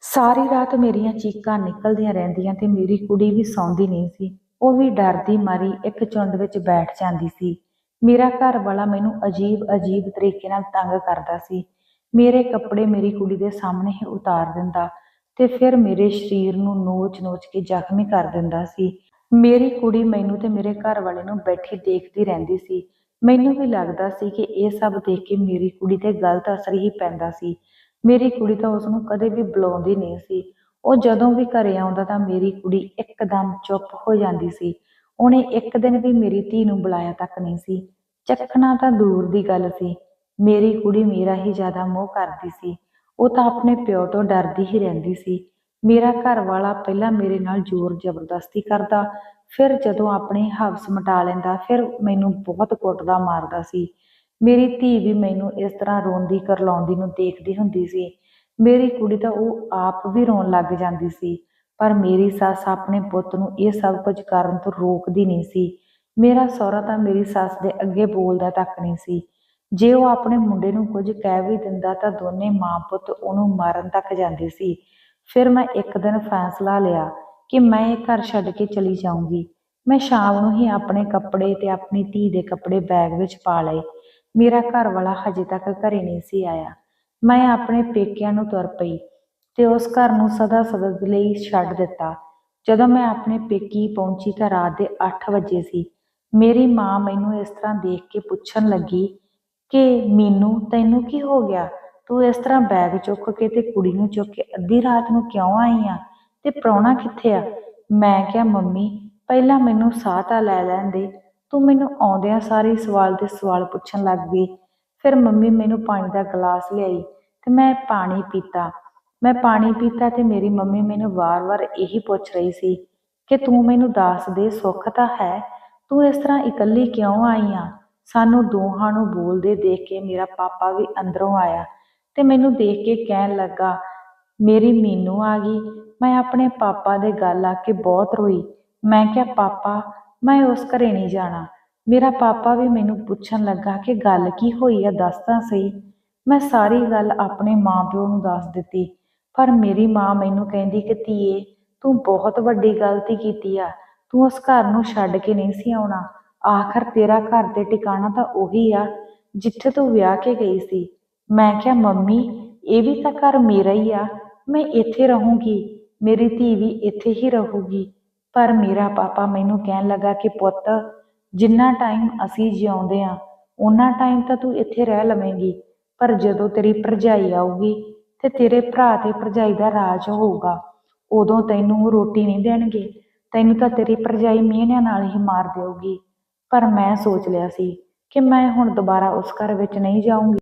ਸਾਰੀ ਰਾਤ ਮੇਰੀਆਂ ਚੀਕਾਂ ਨਿਕਲਦੀਆਂ ਰਹਿੰਦੀਆਂ ਤੇ ਮੇਰੀ ਕੁੜੀ ਵੀ ਸੌਂਦੀ ਨਹੀਂ ਸੀ। ਉਹ ਵੀ ਡਰਦੀ ਮਾਰੀ ਇੱਕ ਝੁੰਡ ਵਿੱਚ ਬੈਠ ਜਾਂਦੀ ਸੀ। ਮੇਰਾ ਘਰ ਵਾਲਾ ਮੈਨੂੰ ਅਜੀਬ ਅਜੀਬ ਤਰੀਕੇ ਨਾਲ ਤੰਗ ਕਰਦਾ ਸੀ। ਮੇਰੇ ਕੱਪੜੇ ਮੇਰੀ ਕੁੜੀ ਦੇ ਸਾਹਮਣੇ ਹੀ ਉਤਾਰ ਦਿੰਦਾ ਤੇ ਫਿਰ ਮੇਰੇ ਸਰੀਰ ਨੂੰ ਨੋਚ-ਨੋਚ ਕੇ ਜ਼ਖਮੀ ਕਰ ਦਿੰਦਾ ਸੀ। ਮੇਰੀ ਕੁੜੀ ਮੈਨੂੰ ਤੇ ਮੇਰੇ ਘਰ ਵਾਲੇ ਨੂੰ ਬੈਠੀ ਦੇਖਦੀ ਰਹਿੰਦੀ ਸੀ। ਮੈਨੂੰ ਵੀ ਲੱਗਦਾ ਸੀ ਕਿ ਇਹ ਸਭ ਦੇਖ ਕੇ ਮੇਰੀ ਕੁੜੀ ਤੇ ਗਲਤ ਅਸਰ ਹੀ ਪੈਂਦਾ ਸੀ। ਮੇਰੀ ਕੁੜੀ ਤਾਂ ਉਸ ਨੂੰ ਕਦੇ ਵੀ ਬੁਲਾਉਂਦੀ ਨਹੀਂ ਸੀ। ਉਹ ਜਦੋਂ ਵੀ ਘਰੇ ਆਉਂਦਾ ਤਾਂ ਮੇਰੀ ਕੁੜੀ ਇੱਕਦਮ ਚੁੱਪ ਹੋ ਜਾਂਦੀ ਸੀ। ਉਹਨੇ ਇੱਕ ਦਿਨ ਵੀ ਮੇਰੀ ਧੀ ਨੂੰ ਬੁਲਾਇਆ ਤੱਕ ਨਹੀਂ ਸੀ। ਚੱਕਣਾ ਤਾਂ ਦੂਰ ਦੀ ਗੱਲ ਸੀ। ਮੇਰੀ ਕੁੜੀ ਮੇਰਾ ਹੀ ਜ਼ਿਆਦਾ ਮੋਹ ਕਰਦੀ ਸੀ। ਉਹ ਤਾਂ ਆਪਣੇ ਪਿਓ ਤੋਂ ਡਰਦੀ ਹੀ ਰਹਿੰਦੀ ਸੀ। ਮੇਰਾ ਘਰ ਵਾਲਾ ਪਹਿਲਾਂ ਮੇਰੇ ਨਾਲ ਜ਼ੋਰ ਜ਼ਬਰਦਸਤੀ ਕਰਦਾ, ਫਿਰ ਜਦੋਂ ਆਪਣੇ ਹਵਸ ਮਟਾ ਲੈਂਦਾ, ਫਿਰ ਮੈਨੂੰ ਬਹੁਤ ਕੁੱਟਦਾ ਮਾਰਦਾ ਸੀ। ਮੇਰੀ ਧੀ ਵੀ ਮੈਨੂੰ ਇਸ ਤਰ੍ਹਾਂ ਰੋਂਦੀ ਕਰਲਾਉਂਦੀ ਨੂੰ ਦੇਖਦੀ ਹੁੰਦੀ ਸੀ। ਮੇਰੀ ਕੁੜੀ ਤਾਂ ਉਹ ਆਪ ਵੀ ਰੋਣ ਲੱਗ ਜਾਂਦੀ ਸੀ। ਪਰ ਮੇਰੀ ਸੱਸ ਆਪਣੇ ਪੁੱਤ ਨੂੰ ਇਹ ਸਭ ਕੁਝ ਕਰਨ ਤੋਂ ਰੋਕਦੀ ਨਹੀਂ ਸੀ। ਮੇਰਾ ਸਹੁਰਾ ਤਾਂ ਮੇਰੀ ਸੱਸ ਦੇ ਅੱਗੇ ਬੋਲਦਾ ਤੱਕ ਨਹੀਂ ਸੀ। ਜੇ ਉਹ ਆਪਣੇ ਮੁੰਡੇ ਨੂੰ ਕੁਝ ਕਹਿ ਵੀ ਦਿੰਦਾ ਤਾਂ ਦੋਨੇ ਮਾਂ ਪੁੱਤ ਉਹਨੂੰ ਮਾਰਨ ਤੱਕ ਜਾਂਦੇ ਸੀ। ਫਿਰ ਮੈਂ ਇੱਕ ਦਿਨ ਫੈਸਲਾ ਲਿਆ ਕਿ ਮੈਂ ਇਹ ਘਰ ਛੱਡ ਕੇ ਚਲੀ ਜਾਊਂਗੀ। ਮੈਂ ਸ਼ਾਮ ਨੂੰ ਹੀ ਆਪਣੇ ਕੱਪੜੇ ਤੇ ਆਪਣੀ ਧੀ ਦੇ ਕੱਪੜੇ ਬੈਗ ਵਿੱਚ ਪਾ ਲਏ। ਮੇਰਾ ਘਰ ਵਾਲਾ ਹਜੇ ਤੱਕ ਘਰੇ ਨਹੀਂ ਸੀ ਆਇਆ। ਮੈਂ ਆਪਣੇ ਪੇਕਿਆਂ ਨੂੰ ਤੁਰ ਪਈ। ਤੇ ਉਸ ਘਰ ਨੂੰ ਸਦਾ ਸਦਾ ਦੇ ਲਈ ਛੱਡ ਦਿੱਤਾ। ਜਦੋਂ ਮੈਂ ਆਪਣੇ ਪੇਕੀ ਪਹੁੰਚੀ ਤਾਂ ਰਾਤ ਦੇ 8 ਵਜੇ ਸੀ। ਮੇਰੀ ਮਾਂ ਮੈਨੂੰ ਇਸ ਤਰ੍ਹਾਂ ਦੇਖ ਕੇ ਪੁੱਛਣ ਲੱਗੀ ਕਿ, ਮੀਨੂ, ਤੈਨੂੰ ਕੀ ਹੋ ਗਿਆ? ਤੂੰ ਇਸ ਤਰ੍ਹਾਂ ਬੈਗ ਚੁੱਕ ਕੇ ਤੇ ਕੁੜੀ ਨੂੰ ਚੁੱਕ ਕੇ ਅੱਧੀ ਰਾਤ ਨੂੰ ਕਿਉਂ ਆਈ ਆ? ਤੇ ਪ੍ਰਾਹੁਣਾ ਕਿੱਥੇ ਆ? ਮੈਂ ਕਿਹਾ, ਮੰਮੀ, ਪਹਿਲਾਂ ਮੈਨੂੰ ਸਾਹ ਤਾਂ ਲੈ ਲੈਣ ਦੇ। ਤੂੰ ਮੈਨੂੰ ਆਉਂਦਿਆਂ ਸਾਰੇ ਸਵਾਲ ਤੇ ਸਵਾਲ ਪੁੱਛਣ ਲੱਗ ਗਈ। ਫਿਰ ਮੰਮੀ ਮੈਨੂੰ ਪਾਣੀ ਦਾ ਗਲਾਸ ਲਿਆਈ ਤੇ ਮੈਂ ਪਾਣੀ ਪੀਤਾ। ਮੈਂ ਪਾਣੀ ਪੀਤਾ ਤੇ ਮੇਰੀ ਮੰਮੀ ਮੈਨੂੰ ਵਾਰ-ਵਾਰ ਇਹੀ ਪੁੱਛ ਰਹੀ ਸੀ ਕਿ ਤੂੰ ਮੈਨੂੰ ਦੱਸ ਦੇ, ਸੁੱਖ ਤਾਂ ਹੈ, ਤੂੰ ਇਸ ਤਰ੍ਹਾਂ ਇਕੱਲੀ ਕਿਉਂ ਆਈ ਆ? ਸਾਨੂੰ ਦੋਹਾਂ ਨੂੰ ਬੋਲਦੇ ਦੇਖ ਕੇ ਮੇਰਾ ਪਾਪਾ ਵੀ ਅੰਦਰੋਂ ਆਇਆ ਤੇ ਮੈਨੂੰ ਦੇਖ ਕੇ ਕਹਿਣ ਲੱਗਾ, ਮੇਰੀ ਮੀਨੂ ਆ ਗਈ, ਮੈਂ ਆਪਣੇ ਪਾਪਾ ਦੇ ਗੱਲ ਆ ਕੇ ਬਹੁਤ ਰੋਈ। ਮੈਂ ਕਿਹਾ, ਪਾਪਾ, ਮੈਂ ਉਸ ਘਰੇ ਨਹੀਂ ਜਾਣਾ। ਮੇਰਾ ਪਾਪਾ ਵੀ ਮੈਨੂੰ ਪੁੱਛਣ ਲੱਗਾ ਕਿ ਗੱਲ ਕੀ ਹੋਈ ਆ, ਦੱਸ ਤਾਂ ਸਹੀ। ਮੈਂ ਸਾਰੀ ਗੱਲ ਆਪਣੇ ਮਾਪਿਓ ਨੂੰ ਦੱਸ ਦਿੱਤੀ। ਪਰ ਮੇਰੀ ਮਾਂ ਮੈਨੂੰ ਕਹਿੰਦੀ ਕਿ ਧੀਏ, ਤੂੰ ਬਹੁਤ ਵੱਡੀ ਗਲਤੀ ਕੀਤੀ ਆ। ਤੂੰ ਉਸ ਘਰ ਨੂੰ ਛੱਡ ਕੇ ਨਹੀਂ ਸੀ ਆਉਣਾ। ਆਖਰ ਤੇਰਾ ਘਰ ਤੇ ਟਿਕਾਣਾ ਤਾਂ ਉਹੀ ਆ ਜਿੱਥੇ ਤੂੰ ਵਿਆਹ ਕੇ ਗਈ ਸੀ। ਮੈਂ ਕਿਹਾ, ਮੰਮੀ, ਇਹ ਵੀ ਤਾਂ ਘਰ ਮੇਰਾ ਹੀ ਆ। ਮੈਂ ਇੱਥੇ ਰਹੂੰਗੀ। ਮੇਰੀ ਧੀ ਵੀ ਇੱਥੇ ਹੀ ਰਹੂਗੀ। ਪਰ ਮੇਰਾ ਪਾਪਾ ਮੈਨੂੰ ਕਹਿਣ ਲੱਗਾ ਕਿ ਪੁੱਤ, ਜਿੰਨਾ ਟਾਈਮ ਅਸੀਂ ਜਿਉਂਦੇ ਆ ਉਹਨਾਂ ਟਾਈਮ ਤਾਂ ਤੂੰ ਇੱਥੇ ਰਹਿ ਲਵੇਂਗੀ। ਪਰ ਜਦੋਂ ਤੇਰੀ ਭਰਜਾਈ ਆਊਗੀ ਤੇ ਤੇਰੇ ਭਰਾ ਤੇ ਭਰਜਾਈ ਦਾ ਰਾਜ ਹੋਊਗਾ। ਉਦੋਂ ਤੈਨੂੰ ਰੋਟੀ ਨਹੀਂ ਦੇਣਗੇ। ਤੈਨੂੰ ਤਾਂ ਤੇਰੀ ਭਰਜਾਈ ਮਿਹਨਿਆਂ ਨਾਲ ਹੀ ਮਾਰ ਦੇਊਗੀ। ਪਰ ਮੈਂ ਸੋਚ ਲਿਆ ਸੀ ਕਿ ਮੈਂ ਹੁਣ ਦੁਬਾਰਾ ਉਸ ਘਰ ਵਿੱਚ ਨਹੀਂ ਜਾਊਂਗੀ।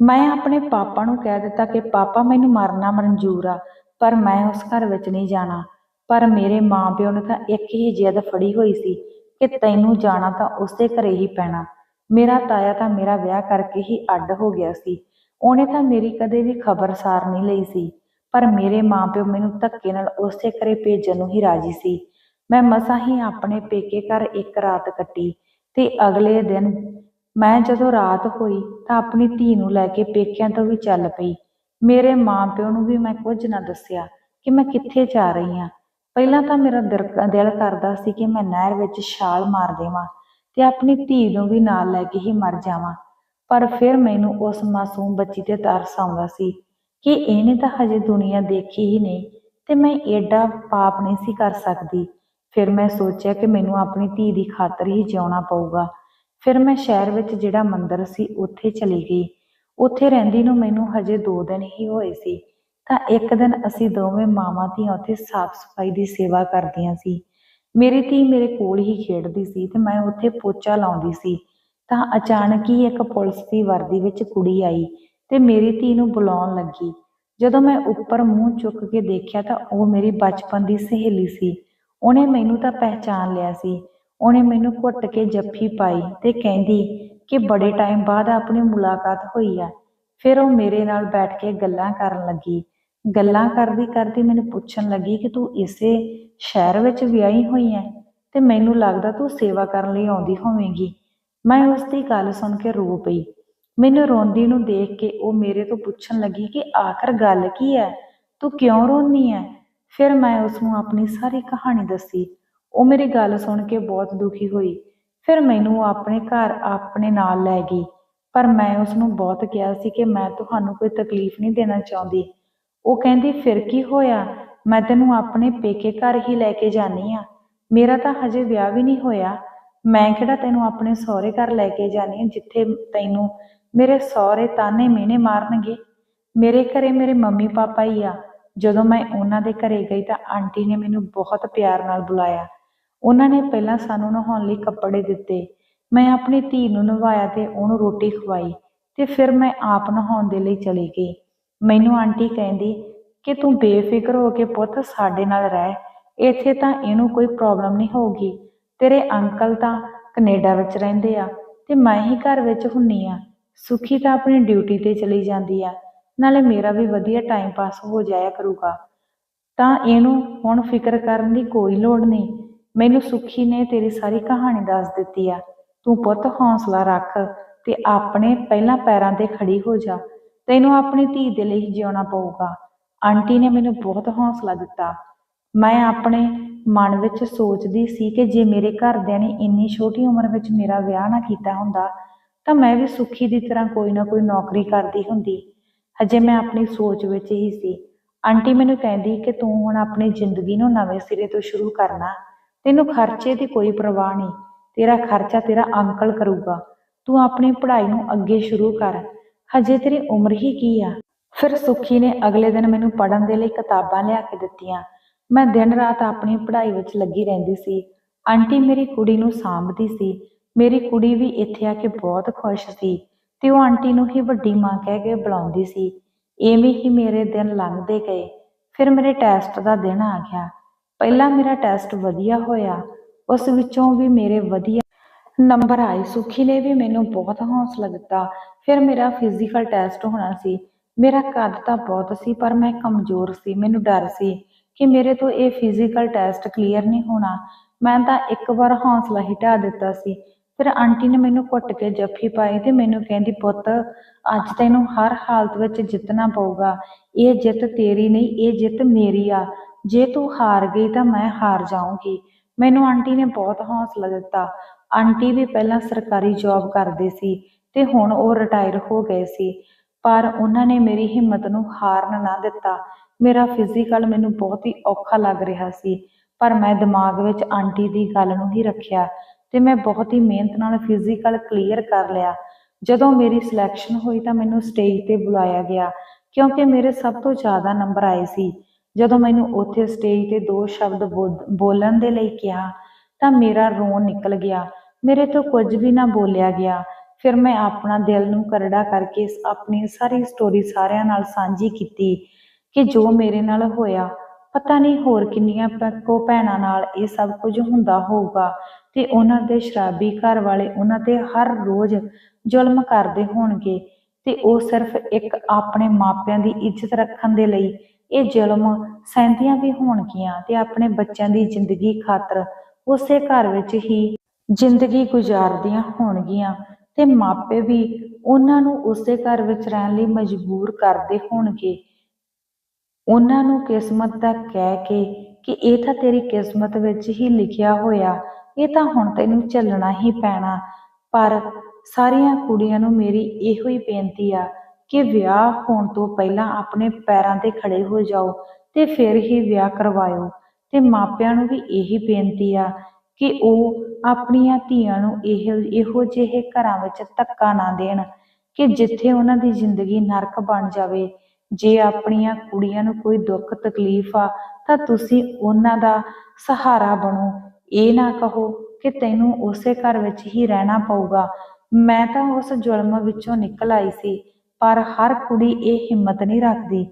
ਮੈਂ ਆਪਣੇ ਪਾਪਾ ਨੂੰ ਕਹਿ ਦਿੱਤਾ ਕਿ ਪਾਪਾ, ਮੈਨੂੰ ਮਰਨਾ ਮਨਜ਼ੂਰ ਆ, ਪਰ ਮੈਂ ਉਸ ਘਰ ਵਿੱਚ ਨਹੀਂ ਜਾਣਾ। ਪਰ ਮੇਰੇ ਮਾਂ ਪਿਓ ਨੇ ਤਾਂ ਇੱਕ ਹੀ ਜਿੱਦ ਫੜੀ ਹੋਈ ਸੀ ਕਿ ਤੈਨੂੰ ਜਾਣਾ ਤਾਂ ਉਸੇ ਘਰੇ ਹੀ ਪੈਣਾ। ਮੇਰਾ ਤਾਇਆ ਤਾਂ ਮੇਰਾ ਵਿਆਹ ਕਰਕੇ ਹੀ ਅੱਡ ਹੋ ਗਿਆ ਸੀ। ਉਹਨੇ ਤਾਂ ਮੇਰੀ ਕਦੇ ਵੀ ਖਬਰਸਾਰ ਨਹੀਂ ਲਈ ਸੀ, ਪਰ ਮੇਰੇ ਮਾਪਿਓ ਮੈਨੂੰ ਧੱਕੇ ਨਾਲ ਉਸੇ ਘਰੇ ਭੇਜਣ ਨੂੰ ਹੀ ਰਾਜੀ ਸੀ। ਮੈਂ ਮਸਾਂ ਹੀ ਆਪਣੇ ਪੇਕੇ ਘਰ ਇੱਕ ਰਾਤ ਕੱਟੀ ਤੇ ਅਗਲੇ ਦਿਨ ਮੈਂ ਜਦੋਂ ਰਾਤ ਹੋਈ ਤਾਂ ਆਪਣੀ ਧੀ ਨੂੰ ਲੈ ਕੇ ਪੇਕਿਆਂ ਤੋਂ ਵੀ ਚੱਲ ਪਈ। ਮੇਰੇ ਮਾਪਿਓ ਨੂੰ ਵੀ ਮੈਂ ਕੁਝ ਨਾ ਦੱਸਿਆ ਕਿ ਮੈਂ ਕਿੱਥੇ ਜਾ ਰਹੀ ਹਾਂ। ਪਹਿਲਾਂ ਤਾਂ ਮੇਰਾ ਦਿਲ ਦਿਲ ਕਰਦਾ ਸੀ ਕਿ ਮੈਂ ਨਹਿਰ ਵਿੱਚ ਛਾਲ ਮਾਰ ਦੇਵਾਂ ਤੇ ਆਪਣੀ ਧੀ ਨੂੰ ਵੀ ਨਾਲ ਲੈ ਕੇ ਹੀ ਮਰ ਜਾਵਾਂ। ਪਰ ਫਿਰ ਮੈਨੂੰ ਉਸ ਮਾਸੂਮ ਬੱਚੀ ਤੇ ਤਰਸ ਆਉਂਦਾ ਸੀ ਕਿ ਇਹਨੇ ਤਾਂ ਹਜੇ ਦੁਨੀਆ ਦੇਖੀ ਹੀ ਨਹੀਂ ਤੇ ਮੈਂ ਏਡਾ ਪਾਪ ਨਹੀਂ ਸੀ ਕਰ ਸਕਦੀ। ਫਿਰ ਮੈਂ ਸੋਚਿਆ ਕਿ ਮੈਨੂੰ ਆਪਣੀ ਧੀ ਦੀ ਖਾਤਰ ਹੀ ਜਿਉਣਾ ਪਊਗਾ। ਫਿਰ ਮੈਂ ਸ਼ਹਿਰ ਵਿੱਚ ਜਿਹੜਾ ਮੰਦਿਰ ਸੀ ਉੱਥੇ ਚਲੀ ਗਈ। ਉੱਥੇ ਰਹਿੰਦੀ ਨੂੰ ਮੈਨੂੰ ਹਜੇ 2 ਦਿਨ ਹੀ ਹੋਏ ਸੀ। ਤਾਂ ਇੱਕ ਦਿਨ ਅਸੀਂ ਦੋਵੇਂ ਮਾਵਾਂ ਧੀਆਂ ਉੱਥੇ ਸਾਫ਼ ਸਫ਼ਾਈ ਦੀ ਸੇਵਾ ਕਰਦੀਆਂ ਸੀ। ਮੇਰੀ ਧੀ ਮੇਰੇ ਕੋਲ ਹੀ ਖੇਡਦੀ ਸੀ ਤੇ ਮੈਂ ਉੱਥੇ ਪੋਚਾ ਲਾਉਂਦੀ ਸੀ। ਤਾਂ ਅਚਾਨਕ ਹੀ ਇੱਕ ਪੁਲਿਸ ਦੀ ਵਰਦੀ ਵਿੱਚ ਕੁੜੀ ਆਈ ਤੇ ਮੇਰੀ ਧੀ ਨੂੰ ਬੁਲਾਉਣ ਲੱਗੀ। ਜਦੋਂ ਮੈਂ ਉੱਪਰ ਮੂੰਹ ਚੁੱਕ ਕੇ ਦੇਖਿਆ ਤਾਂ ਉਹ ਮੇਰੀ ਬਚਪਨ ਦੀ ਸਹੇਲੀ ਸੀ। ਉਹਨੇ ਮੈਨੂੰ ਤਾਂ ਪਹਿਚਾਨ ਲਿਆ ਸੀ। ਉਹਨੇ ਮੈਨੂੰ ਘੁੱਟ ਕੇ ਜੱਫੀ ਪਾਈ ਤੇ ਕਹਿੰਦੀ ਕਿ ਬੜੇ ਟਾਈਮ ਬਾਅਦ ਆਪਣੀ ਮੁਲਾਕਾਤ ਹੋਈ ਆ। ਫਿਰ ਉਹ ਮੇਰੇ ਨਾਲ ਬੈਠ ਕੇ ਗੱਲਾਂ ਕਰਨ ਲੱਗੀ। ਗੱਲਾਂ ਕਰਦੀ ਕਰਦੀ ਮੈਨੂੰ ਪੁੱਛਣ ਲੱਗੀ ਕਿ ਤੂੰ ਇਸੇ ਸ਼ਹਿਰ ਵਿੱਚ ਵਿਆਹੀ ਹੋਈ ਹੈ ਤੇ ਮੈਨੂੰ ਲੱਗਦਾ ਤੂੰ ਸੇਵਾ ਕਰਨ ਲਈ ਆਉਂਦੀ ਹੋਵੇਂਗੀ। ਮੈਂ ਉਸ ਦੀ ਗੱਲ ਸੁਣ ਕੇ ਰੋ ਪਈ। ਮੈਨੂੰ ਰੋਂਦੀ ਨੂੰ ਦੇਖ ਕੇ ਉਹ ਮੇਰੇ ਤੋਂ ਪੁੱਛਣ ਲੱਗੀ ਕਿ ਆਖਰ ਗੱਲ ਕੀ ਹੈ ਤੂੰ ਕਿਉਂ ਰੋਂਦੀ ਹੈ ਫਿਰ ਮੈਂ ਉਸ ਨੂੰ ਆਪਣੀ ਸਾਰੀ ਕਹਾਣੀ ਦੱਸੀ। ਉਹ ਮੇਰੀ ਗੱਲ ਸੁਣ ਕੇ ਬਹੁਤ ਦੁਖੀ ਹੋਈ। ਫਿਰ ਮੈਨੂੰ ਆਪਣੇ ਘਰ ਆਪਣੇ ਨਾਲ ਲੈ ਗਈ। ਪਰ ਮੈਂ ਉਸ ਨੂੰ ਬਹੁਤ ਕਿਹਾ ਸੀ ਕਿ ਮੈਂ ਤੁਹਾਨੂੰ ਕੋਈ ਤਕਲੀਫ ਨਹੀਂ ਦੇਣਾ ਚਾਹੁੰਦੀ। ਉਹ ਕਹਿੰਦੀ, ਫਿਰ ਕੀ ਹੋਇਆ? ਮੈਂ ਤੈਨੂੰ ਆਪਣੇ ਪੇਕੇ ਘਰ ਹੀ ਲੈ ਕੇ ਜਾਨੀ ਆ। ਮੇਰਾ ਤਾਂ ਹਜੇ ਵਿਆਹ ਵੀ ਨਹੀਂ ਹੋਇਆ। ਮੈਂ ਕਿਹੜਾ ਤੈਨੂੰ ਆਪਣੇ ਸਹੁਰੇ ਘਰ ਲੈ ਕੇ ਜਾਣੀ ਆ, ਜਿੱਥੇ ਤੈਨੂੰ ਮੇਰੇ ਸਹੁਰੇ ਤਾਨੇ ਮਿਹਣੇ ਮਾਰਨਗੇ? ਮੇਰੇ ਘਰੇ ਮੇਰੇ ਮੰਮੀ ਪਾਪਾ ਹੀ ਆ। ਜਦੋਂ ਮੈਂ ਉਹਨਾਂ ਦੇ ਘਰੇ ਗਈ ਤਾਂ ਆਂਟੀ ਨੇ ਮੈਨੂੰ ਬਹੁਤ ਪਿਆਰ ਨਾਲ ਬੁਲਾਇਆ। ਉਹਨਾਂ ਨੇ ਪਹਿਲਾਂ ਸਾਨੂੰ ਨਹਾਉਣ ਲਈ ਕੱਪੜੇ ਦਿੱਤੇ। ਮੈਂ ਆਪਣੀ ਧੀ ਨੂੰ ਨਵਾਇਆ ਤੇ ਉਹਨੂੰ ਰੋਟੀ ਖਵਾਈ ਤੇ ਫਿਰ ਮੈਂ ਆਪ ਨਹਾਉਣ ਦੇ ਲਈ ਚਲੀ ਗਈ। ਮੈਨੂੰ ਆਂਟੀ ਕਹਿੰਦੀ ਕਿ ਤੂੰ ਬੇਫਿਕਰ ਹੋ ਕੇ ਪੁੱਤ ਸਾਡੇ ਨਾਲ ਰਹਿ। ਇੱਥੇ ਤਾਂ ਇਹਨੂੰ ਕੋਈ ਪ੍ਰੋਬਲਮ ਨਹੀਂ ਹੋਊਗੀ। ਤੇਰੇ ਅੰਕਲ ਤਾਂ ਕੈਨੇਡਾ ਵਿੱਚ ਰਹਿੰਦੇ ਆ ਤੇ ਮੈਂ ਹੀ ਘਰ ਵਿੱਚ ਹੁੰਨੀ ਆ। ਸੁਖੀ ਤਾਂ ਆਪਣੀ ਡਿਊਟੀ ਤੇ ਚਲੀ ਜਾਂਦੀ ਆ। ਨਾਲੇ ਮੇਰਾ ਵੀ ਵਧੀਆ ਟਾਈਮ ਪਾਸ ਹੋ ਜਾਇਆ ਕਰੂਗਾ। ਤਾਂ ਇਹਨੂੰ ਹੁਣ ਫਿਕਰ ਕਰਨ ਦੀ ਕੋਈ ਲੋੜ ਨਹੀਂ। ਮੈਨੂੰ ਸੁਖੀ ਨੇ ਤੇਰੀ ਸਾਰੀ ਕਹਾਣੀ ਦੱਸ ਦਿੱਤੀ ਆ। ਤੂੰ ਪੁੱਤ ਹੌਸਲਾ ਰੱਖ ਤੇ ਆਪਣੇ ਪਹਿਲਾਂ ਪੈਰਾਂ ਤੇ ਖੜੀ ਹੋ ਜਾ। ਤੈਨੂੰ ਆਪਣੀ ਧੀ ਦੇ ਲਈ ਜਿਉਣਾ ਪਊਗਾ। ਆਂਟੀ ਨੇ ਮੈਨੂੰ ਬਹੁਤ ਹੌਸਲਾ ਦਿੱਤਾ। ਮੈਂ ਆਪਣੇ ਮਨ ਵਿੱਚ ਸੋਚਦੀ ਸੀ ਕਿ ਜੇ ਮੇਰੇ ਘਰਦਿਆਂ ਨੇ ਇੰਨੀ ਛੋਟੀ ਉਮਰ ਵਿੱਚ ਮੇਰਾ ਵਿਆਹ ਨਾ ਕੀਤਾ ਹੁੰਦਾ, ਤਾਂ ਮੈਂ ਵੀ ਸੁਖੀ ਦੀ ਤਰ੍ਹਾਂ ਕੋਈ ਨਾ ਕੋਈ ਨੌਕਰੀ ਕਰਦੀ ਹੁੰਦੀ। ਹਜੇ ਮੈਂ ਆਪਣੀ ਸੋਚ ਵਿੱਚ ਹੀ ਸੀ। ਆਂਟੀ ਮੈਨੂੰ ਕਹਿੰਦੀ ਕਿ ਤੂੰ ਹੁਣ ਆਪਣੀ ਜ਼ਿੰਦਗੀ ਨੂੰ ਨਵੇਂ ਸਿਰੇ ਤੋਂ ਸ਼ੁਰੂ ਕਰਨਾ। ਤੈਨੂੰ ਖਰਚੇ ਦੀ ਕੋਈ ਪਰਵਾਹ ਨਹੀਂ। ਤੇਰਾ ਖਰਚਾ ਤੇਰਾ ਅੰਕਲ ਕਰੂਗਾ। ਤੂੰ ਆਪਣੀ ਪੜ੍ਹਾਈ ਨੂੰ ਅੱਗੇ ਸ਼ੁਰੂ ਕਰ। ਹਜੇ ਤੇਰੀ ਉਮਰ ਹੀ ਕੀ ਆ? ਫਿਰ ਸੁਖੀ ਨੇ ਅਗਲੇ ਦਿਨ ਮੈਨੂੰ ਪੜ੍ਹਨ ਦੇ ਲਈ ਕਿਤਾਬਾਂ ਲਿਆ ਕੇ ਦਿੱਤੀਆਂ। ਮੈਂ ਦਿਨ ਰਾਤ ਆਪਣੀ ਪੜ੍ਹਾਈ ਵਿੱਚ ਲੱਗੀ ਰਹਿੰਦੀ ਸੀ। ਆਂਟੀ ਮੇਰੀ ਕੁੜੀ ਨੂੰ ਸਾਂਭਦੀ ਸੀ। ਮੇਰੀ ਕੁੜੀ ਵੀ ਇੱਥੇ ਆ ਕੇ ਬਹੁਤ ਖੁਸ਼ ਸੀ ਤੇ ਉਹ ਆਂਟੀ ਨੂੰ ਹੀ ਵੱਡੀ ਮਾਂ ਕਹਿ ਕੇ ਬੁਲਾਉਂਦੀ ਸੀ। ਐਵੇਂ ਹੀ ਮੇਰੇ ਦਿਨ ਲੰਘਦੇ ਗਏ। ਫਿਰ ਮੇਰੇ ਟੈਸਟ ਦਾ ਦਿਨ ਆ ਗਿਆ। ਪਹਿਲਾਂ ਮੇਰਾ ਟੈਸਟ ਵਧੀਆ ਹੋਇਆ। ਉਸ ਵਿੱਚੋਂ ਵੀ ਮੇਰੇ ਵਧੀਆ ਨੰਬਰ ਆਏ। ਸੁਖੀ ਨੇ ਵੀ ਮੈਨੂੰ ਬਹੁਤ ਹੌਸਲਾ ਦਿੱਤਾ। ਫਿਰ ਮੇਰਾ ਫਿਜ਼ੀਕਲ ਟੈਸਟ ਹੋਣਾ ਸੀ। ਮੇਰਾ ਕੱਦ ਤਾਂ ਬਹੁਤ ਸੀ, ਪਰ ਮੈਂ ਕਮਜ਼ੋਰ ਸੀ। ਮੈਨੂੰ ਡਰ ਸੀ। ਕਿ ਮੇਰੇ ਤੋਂ ਇਹ ਫਿਜ਼ੀਕਲ ਟੈਸਟ ਕਲੀਅਰ ਨਹੀਂ ਹੋਣਾ। ਮੈਂ ਤਾਂ ਇੱਕ ਵਾਰ ਹੌਸਲਾ ਹੀ ਦਿੱਤਾ ਸੀ। ਫਿਰ ਆਂਟੀ ਨੇ ਮੈਨੂੰ ਘੁੱਟ ਕੇ ਜੱਫੀ ਪਾਈ ਤੇ ਮੈਨੂੰ ਕਹਿੰਦੀ, ਪੁੱਤ, ਅੱਜ ਤੈਨੂੰ ਹਰ ਹਾਲਤ ਵਿੱਚ ਜਿੱਤਣਾ ਪਊਗਾ। ਇਹ ਜਿੱਤ ਤੇਰੀ ਨਹੀਂ, ਇਹ ਜਿੱਤ ਮੇਰੀ ਆ। ਜੇ ਤੂੰ ਹਾਰ ਗਈ ਤਾਂ ਮੈਂ ਹਾਰ ਜਾਊਂਗੀ। ਮੈਨੂੰ ਆਂਟੀ ਨੇ ਬਹੁਤ ਹੌਸਲਾ ਦਿੱਤਾ। ਆਂਟੀ ਵੀ ਪਹਿਲਾਂ ਸਰਕਾਰੀ ਜੌਬ ਕਰਦੇ ਸੀ ਤੇ ਹੁਣ ਉਹ ਰਿਟਾਇਰ ਹੋ ਗਏ ਸੀ। ਪਰ ਉਹਨਾਂ ਨੇ ਮੇਰੀ ਹਿੰਮਤ ਨੂੰ ਹਾਰਨ ਨਾ ਦਿੱਤਾ। ਮੇਰਾ ਫਿਜ਼ੀਕਲ ਮੈਨੂੰ ਬਹੁਤ ਹੀ ਔਖਾ ਲੱਗ ਰਿਹਾ ਸੀ, ਪਰ ਮੈਂ ਦਿਮਾਗ ਵਿੱਚ ਆਂਟੀ ਦੀ ਗੱਲ ਨੂੰ ਹੀ ਰੱਖਿਆ ਤੇ ਮੈਂ ਬਹੁਤ ਹੀ ਮਿਹਨਤ ਨਾਲ ਫਿਜ਼ੀਕਲ ਕਲੀਅਰ ਕਰ ਲਿਆ। ਜਦੋਂ ਮੇਰੀ ਸਿਲੈਕਸ਼ਨ ਹੋਈ ਤਾਂ ਮੈਨੂੰ ਸਟੇਜ ਤੇ ਬੁਲਾਇਆ ਗਿਆ, ਕਿਉਂਕਿ ਮੇਰੇ ਸਭ ਤੋਂ ਜ਼ਿਆਦਾ ਨੰਬਰ ਆਏ ਸੀ। ਜਦੋਂ ਮੈਨੂੰ ਉੱਥੇ ਸਟੇਜ ਤੇ ਦੋ ਸ਼ਬਦ ਬੋ- ਬੋਲਣ ਦੇ ਲਈ ਕਿਹਾ, ਤਾਂ ਮੇਰਾ ਰੋਣ ਨਿਕਲ ਗਿਆ। ਮੇਰੇ ਤੋਂ ਕੁਝ ਵੀ ਨਾ ਬੋਲਿਆ ਗਿਆ। ਫਿਰ ਮੈਂ ਆਪਣਾ ਦਿਲ ਨੂੰ ਕਰੜਾ ਕਰਕੇ ਆਪਣੀ ਸਾਰੀ ਸਟੋਰੀ ਸਾਰਿਆਂ ਨਾਲ ਸਾਂਝੀ ਕੀਤੀ। ਕਿ ਜੋ ਮੇਰੇ ਨਾਲ ਹੋਇਆ, ਪਤਾ ਨਹੀਂ ਹੋਰ ਕਿੰਨੀਆਂ ਕੋ ਭੈਣਾਂ ਨਾਲ ਇਹ ਸਭ ਕੁਝ ਹੁੰਦਾ ਹੋਊਗਾ। ਤੇ ਉਹਨਾਂ ਦੇ ਸ਼ਰਾਬੀ ਘਰ ਵਾਲੇ ਉਹਨਾਂ ਤੇ ਹਰ ਰੋਜ਼ ਜ਼ੁਲਮ ਕਰਦੇ ਹੋਣਗੇ ਤੇ ਉਹ ਸਿਰਫ ਇੱਕ ਆਪਣੇ ਮਾਪਿਆਂ ਦੀ ਇੱਜ਼ਤ ਰੱਖਣ ਦੇ ਲਈ ਇਹ ਜ਼ੁਲਮ ਸਹਿੰਦੀਆਂ ਵੀ ਹੋਣਗੀਆਂ ਤੇ ਆਪਣੇ ਬੱਚਿਆਂ ਦੀ ਜ਼ਿੰਦਗੀ ਖਾਤਰ ਉਸੇ ਘਰ ਵਿੱਚ ਹੀ ਜ਼ਿੰਦਗੀ ਗੁਜ਼ਾਰਦੀਆਂ ਹੋਣਗੀਆਂ ਤੇ ਮਾਪੇ ਵੀ ਉਹਨਾਂ ਨੂੰ ਉਸੇ ਘਰ ਵਿੱਚ ਰਹਿਣ ਲਈ ਮਜਬੂਰ ਕਰਦੇ ਹੋਣਗੇ। ਉਹਨਾਂ ਨੂੰ ਕਿਸਮਤ ਦਾ ਕਹਿ ਕੇ ਕਿ ਇਹ ਤਾਂ ਤੇਰੀ ਕਿਸਮਤ ਵਿੱਚ ਹੀ ਲਿਖਿਆ ਹੋਇਆ, ਇਹ ਤਾਂ ਹੁਣ ਤੈਨੂੰ ਚੱਲਣਾ ਹੀ ਪੈਣਾ। ਪਰ ਸਾਰੀਆਂ ਕੁੜੀਆਂ ਨੂੰ ਮੇਰੀ ਇਹੋ ਹੀ ਬੇਨਤੀ ਆ ਕਿ ਵਿਆਹ ਹੋਣ ਤੋਂ ਪਹਿਲਾਂ ਆਪਣੇ ਪੈਰਾਂ ਤੇ ਖੜੇ ਹੋ ਜਾਓ ਤੇ ਫਿਰ ਹੀ ਵਿਆਹ ਕਰਵਾਇਓ। ਤੇ ਮਾਪਿਆਂ ਨੂੰ ਵੀ ਇਹੀ ਬੇਨਤੀ ਆ ਕਿ ਉਹ ਆਪਣੀਆਂ ਧੀਆਂ ਨੂੰ ਇਹ, ਇਹੋ ਜਿਹੇ ਘਰਾਂ ਵਿੱਚ ਧੱਕਾ ਨਾ ਦੇਣ ਕਿ ਜਿੱਥੇ ਉਹਨਾਂ ਦੀ ਜ਼ਿੰਦਗੀ ਨਰਕ ਬਣ ਜਾਵੇ। ਜੇ ਆਪਣੀਆਂ ਕੁੜੀਆਂ ਨੂੰ ਕੋਈ ਦੁੱਖ, ਤਕਲੀਫ ਆ, ਤਾਂ ਤੁਸੀਂ ਉਹਨਾਂ ਦਾ ਸਹਾਰਾ ਬਣੋ। ਇਹ ਨਾ ਕਹੋ ਕਿ ਤੈਨੂੰ ਉਸੇ ਘਰ ਵਿੱਚ ਹੀ ਰਹਿਣਾ ਪਊਗਾ। ਮੈਂ ਤਾਂ ਉਸ ਜ਼ੁਲਮ ਵਿੱਚੋਂ ਨਿਕਲ ਆਈ ਸੀ, ਪਰ ਹਰ ਕੁੜੀ ਇਹ ਹਿੰਮਤ ਨਹੀਂ ਰੱਖਦੀ।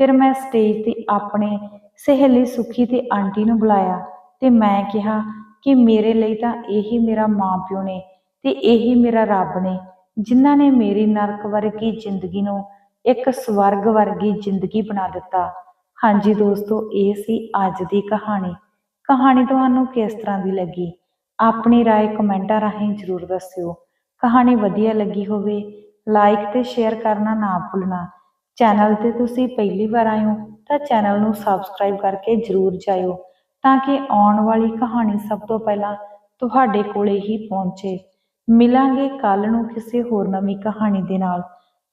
ਫਿਰ ਮੈਂ ਸਟੇਜ ਤੇ ਆਪਣੇ ਸਹੇਲੀ ਸੁਖੀ ਤੇ ਆਂਟੀ ਨੂੰ ਬੁਲਾਇਆ ਤੇ ਮੈਂ ਕਿਹਾ ਕਿ ਮੇਰੇ ਲਈ ਤਾਂ ਇਹੀ ਮੇਰਾ ਮਾਂ ਪਿਓ ਨੇ ਤੇ ਇਹੀ ਮੇਰਾ ਰੱਬ ਨੇ, ਜਿਨ੍ਹਾਂ ਨੇ ਮੇਰੀ ਨਰਕ ਵਰਗੀ ਜ਼ਿੰਦਗੀ ਨੂੰ ਇੱਕ ਸਵਰਗ ਵਰਗੀ ਜ਼ਿੰਦਗੀ ਬਣਾ ਦਿੱਤਾ ਹਾਂਜੀ ਦੋਸਤੋ ਇਹ ਸੀ ਅੱਜ ਦੀ ਕਹਾਣੀ ਕਹਾਣੀ ਤੁਹਾਨੂੰ ਕਿਸ ਤਰ੍ਹਾਂ ਦੀ ਲੱਗੀ ਆਪਣੀ رائے ਕਮੈਂਟਾਂ ਰਾਹੀਂ ਜ਼ਰੂਰ ਦੱਸਿਓ ਕਹਾਣੀ ਵਧੀਆ ਲੱਗੀ ਹੋਵੇ ਲਾਈਕ ਤੇ ਸ਼ੇਅਰ ਕਰਨਾ ਨਾ ਭੁੱਲਣਾ ਚੈਨਲ ਤੇ ਤੁਸੀਂ ਪਹਿਲੀ ਵਾਰ ਆਏ ਹੋ ਤਾਂ ਚੈਨਲ ਨੂੰ ਸਬਸਕ੍ਰਾਈਬ ਕਰਕੇ ਜ਼ਰੂਰ ਜਾਇਓ ਤਾਂ ਕਿ ਆਉਣ ਵਾਲੀ ਕਹਾਣੀ ਸਭ ਤੋਂ ਪਹਿਲਾਂ ਤੁਹਾਡੇ ਕੋਲੇ ਹੀ ਪਹੁੰਚੇ ਮਿਲਾਂਗੇ ਕੱਲ ਨੂੰ ਕਿਸੇ ਹੋਰ ਨਵੀਂ ਕਹਾਣੀ ਦੇ ਨਾਲ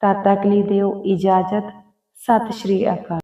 ਤਦ ਤੱਕ ਲਈ ਦਿਓ ਇਜਾਜ਼ਤ। ਸਤਿ ਸ਼੍ਰੀ ਅਕਾਲ।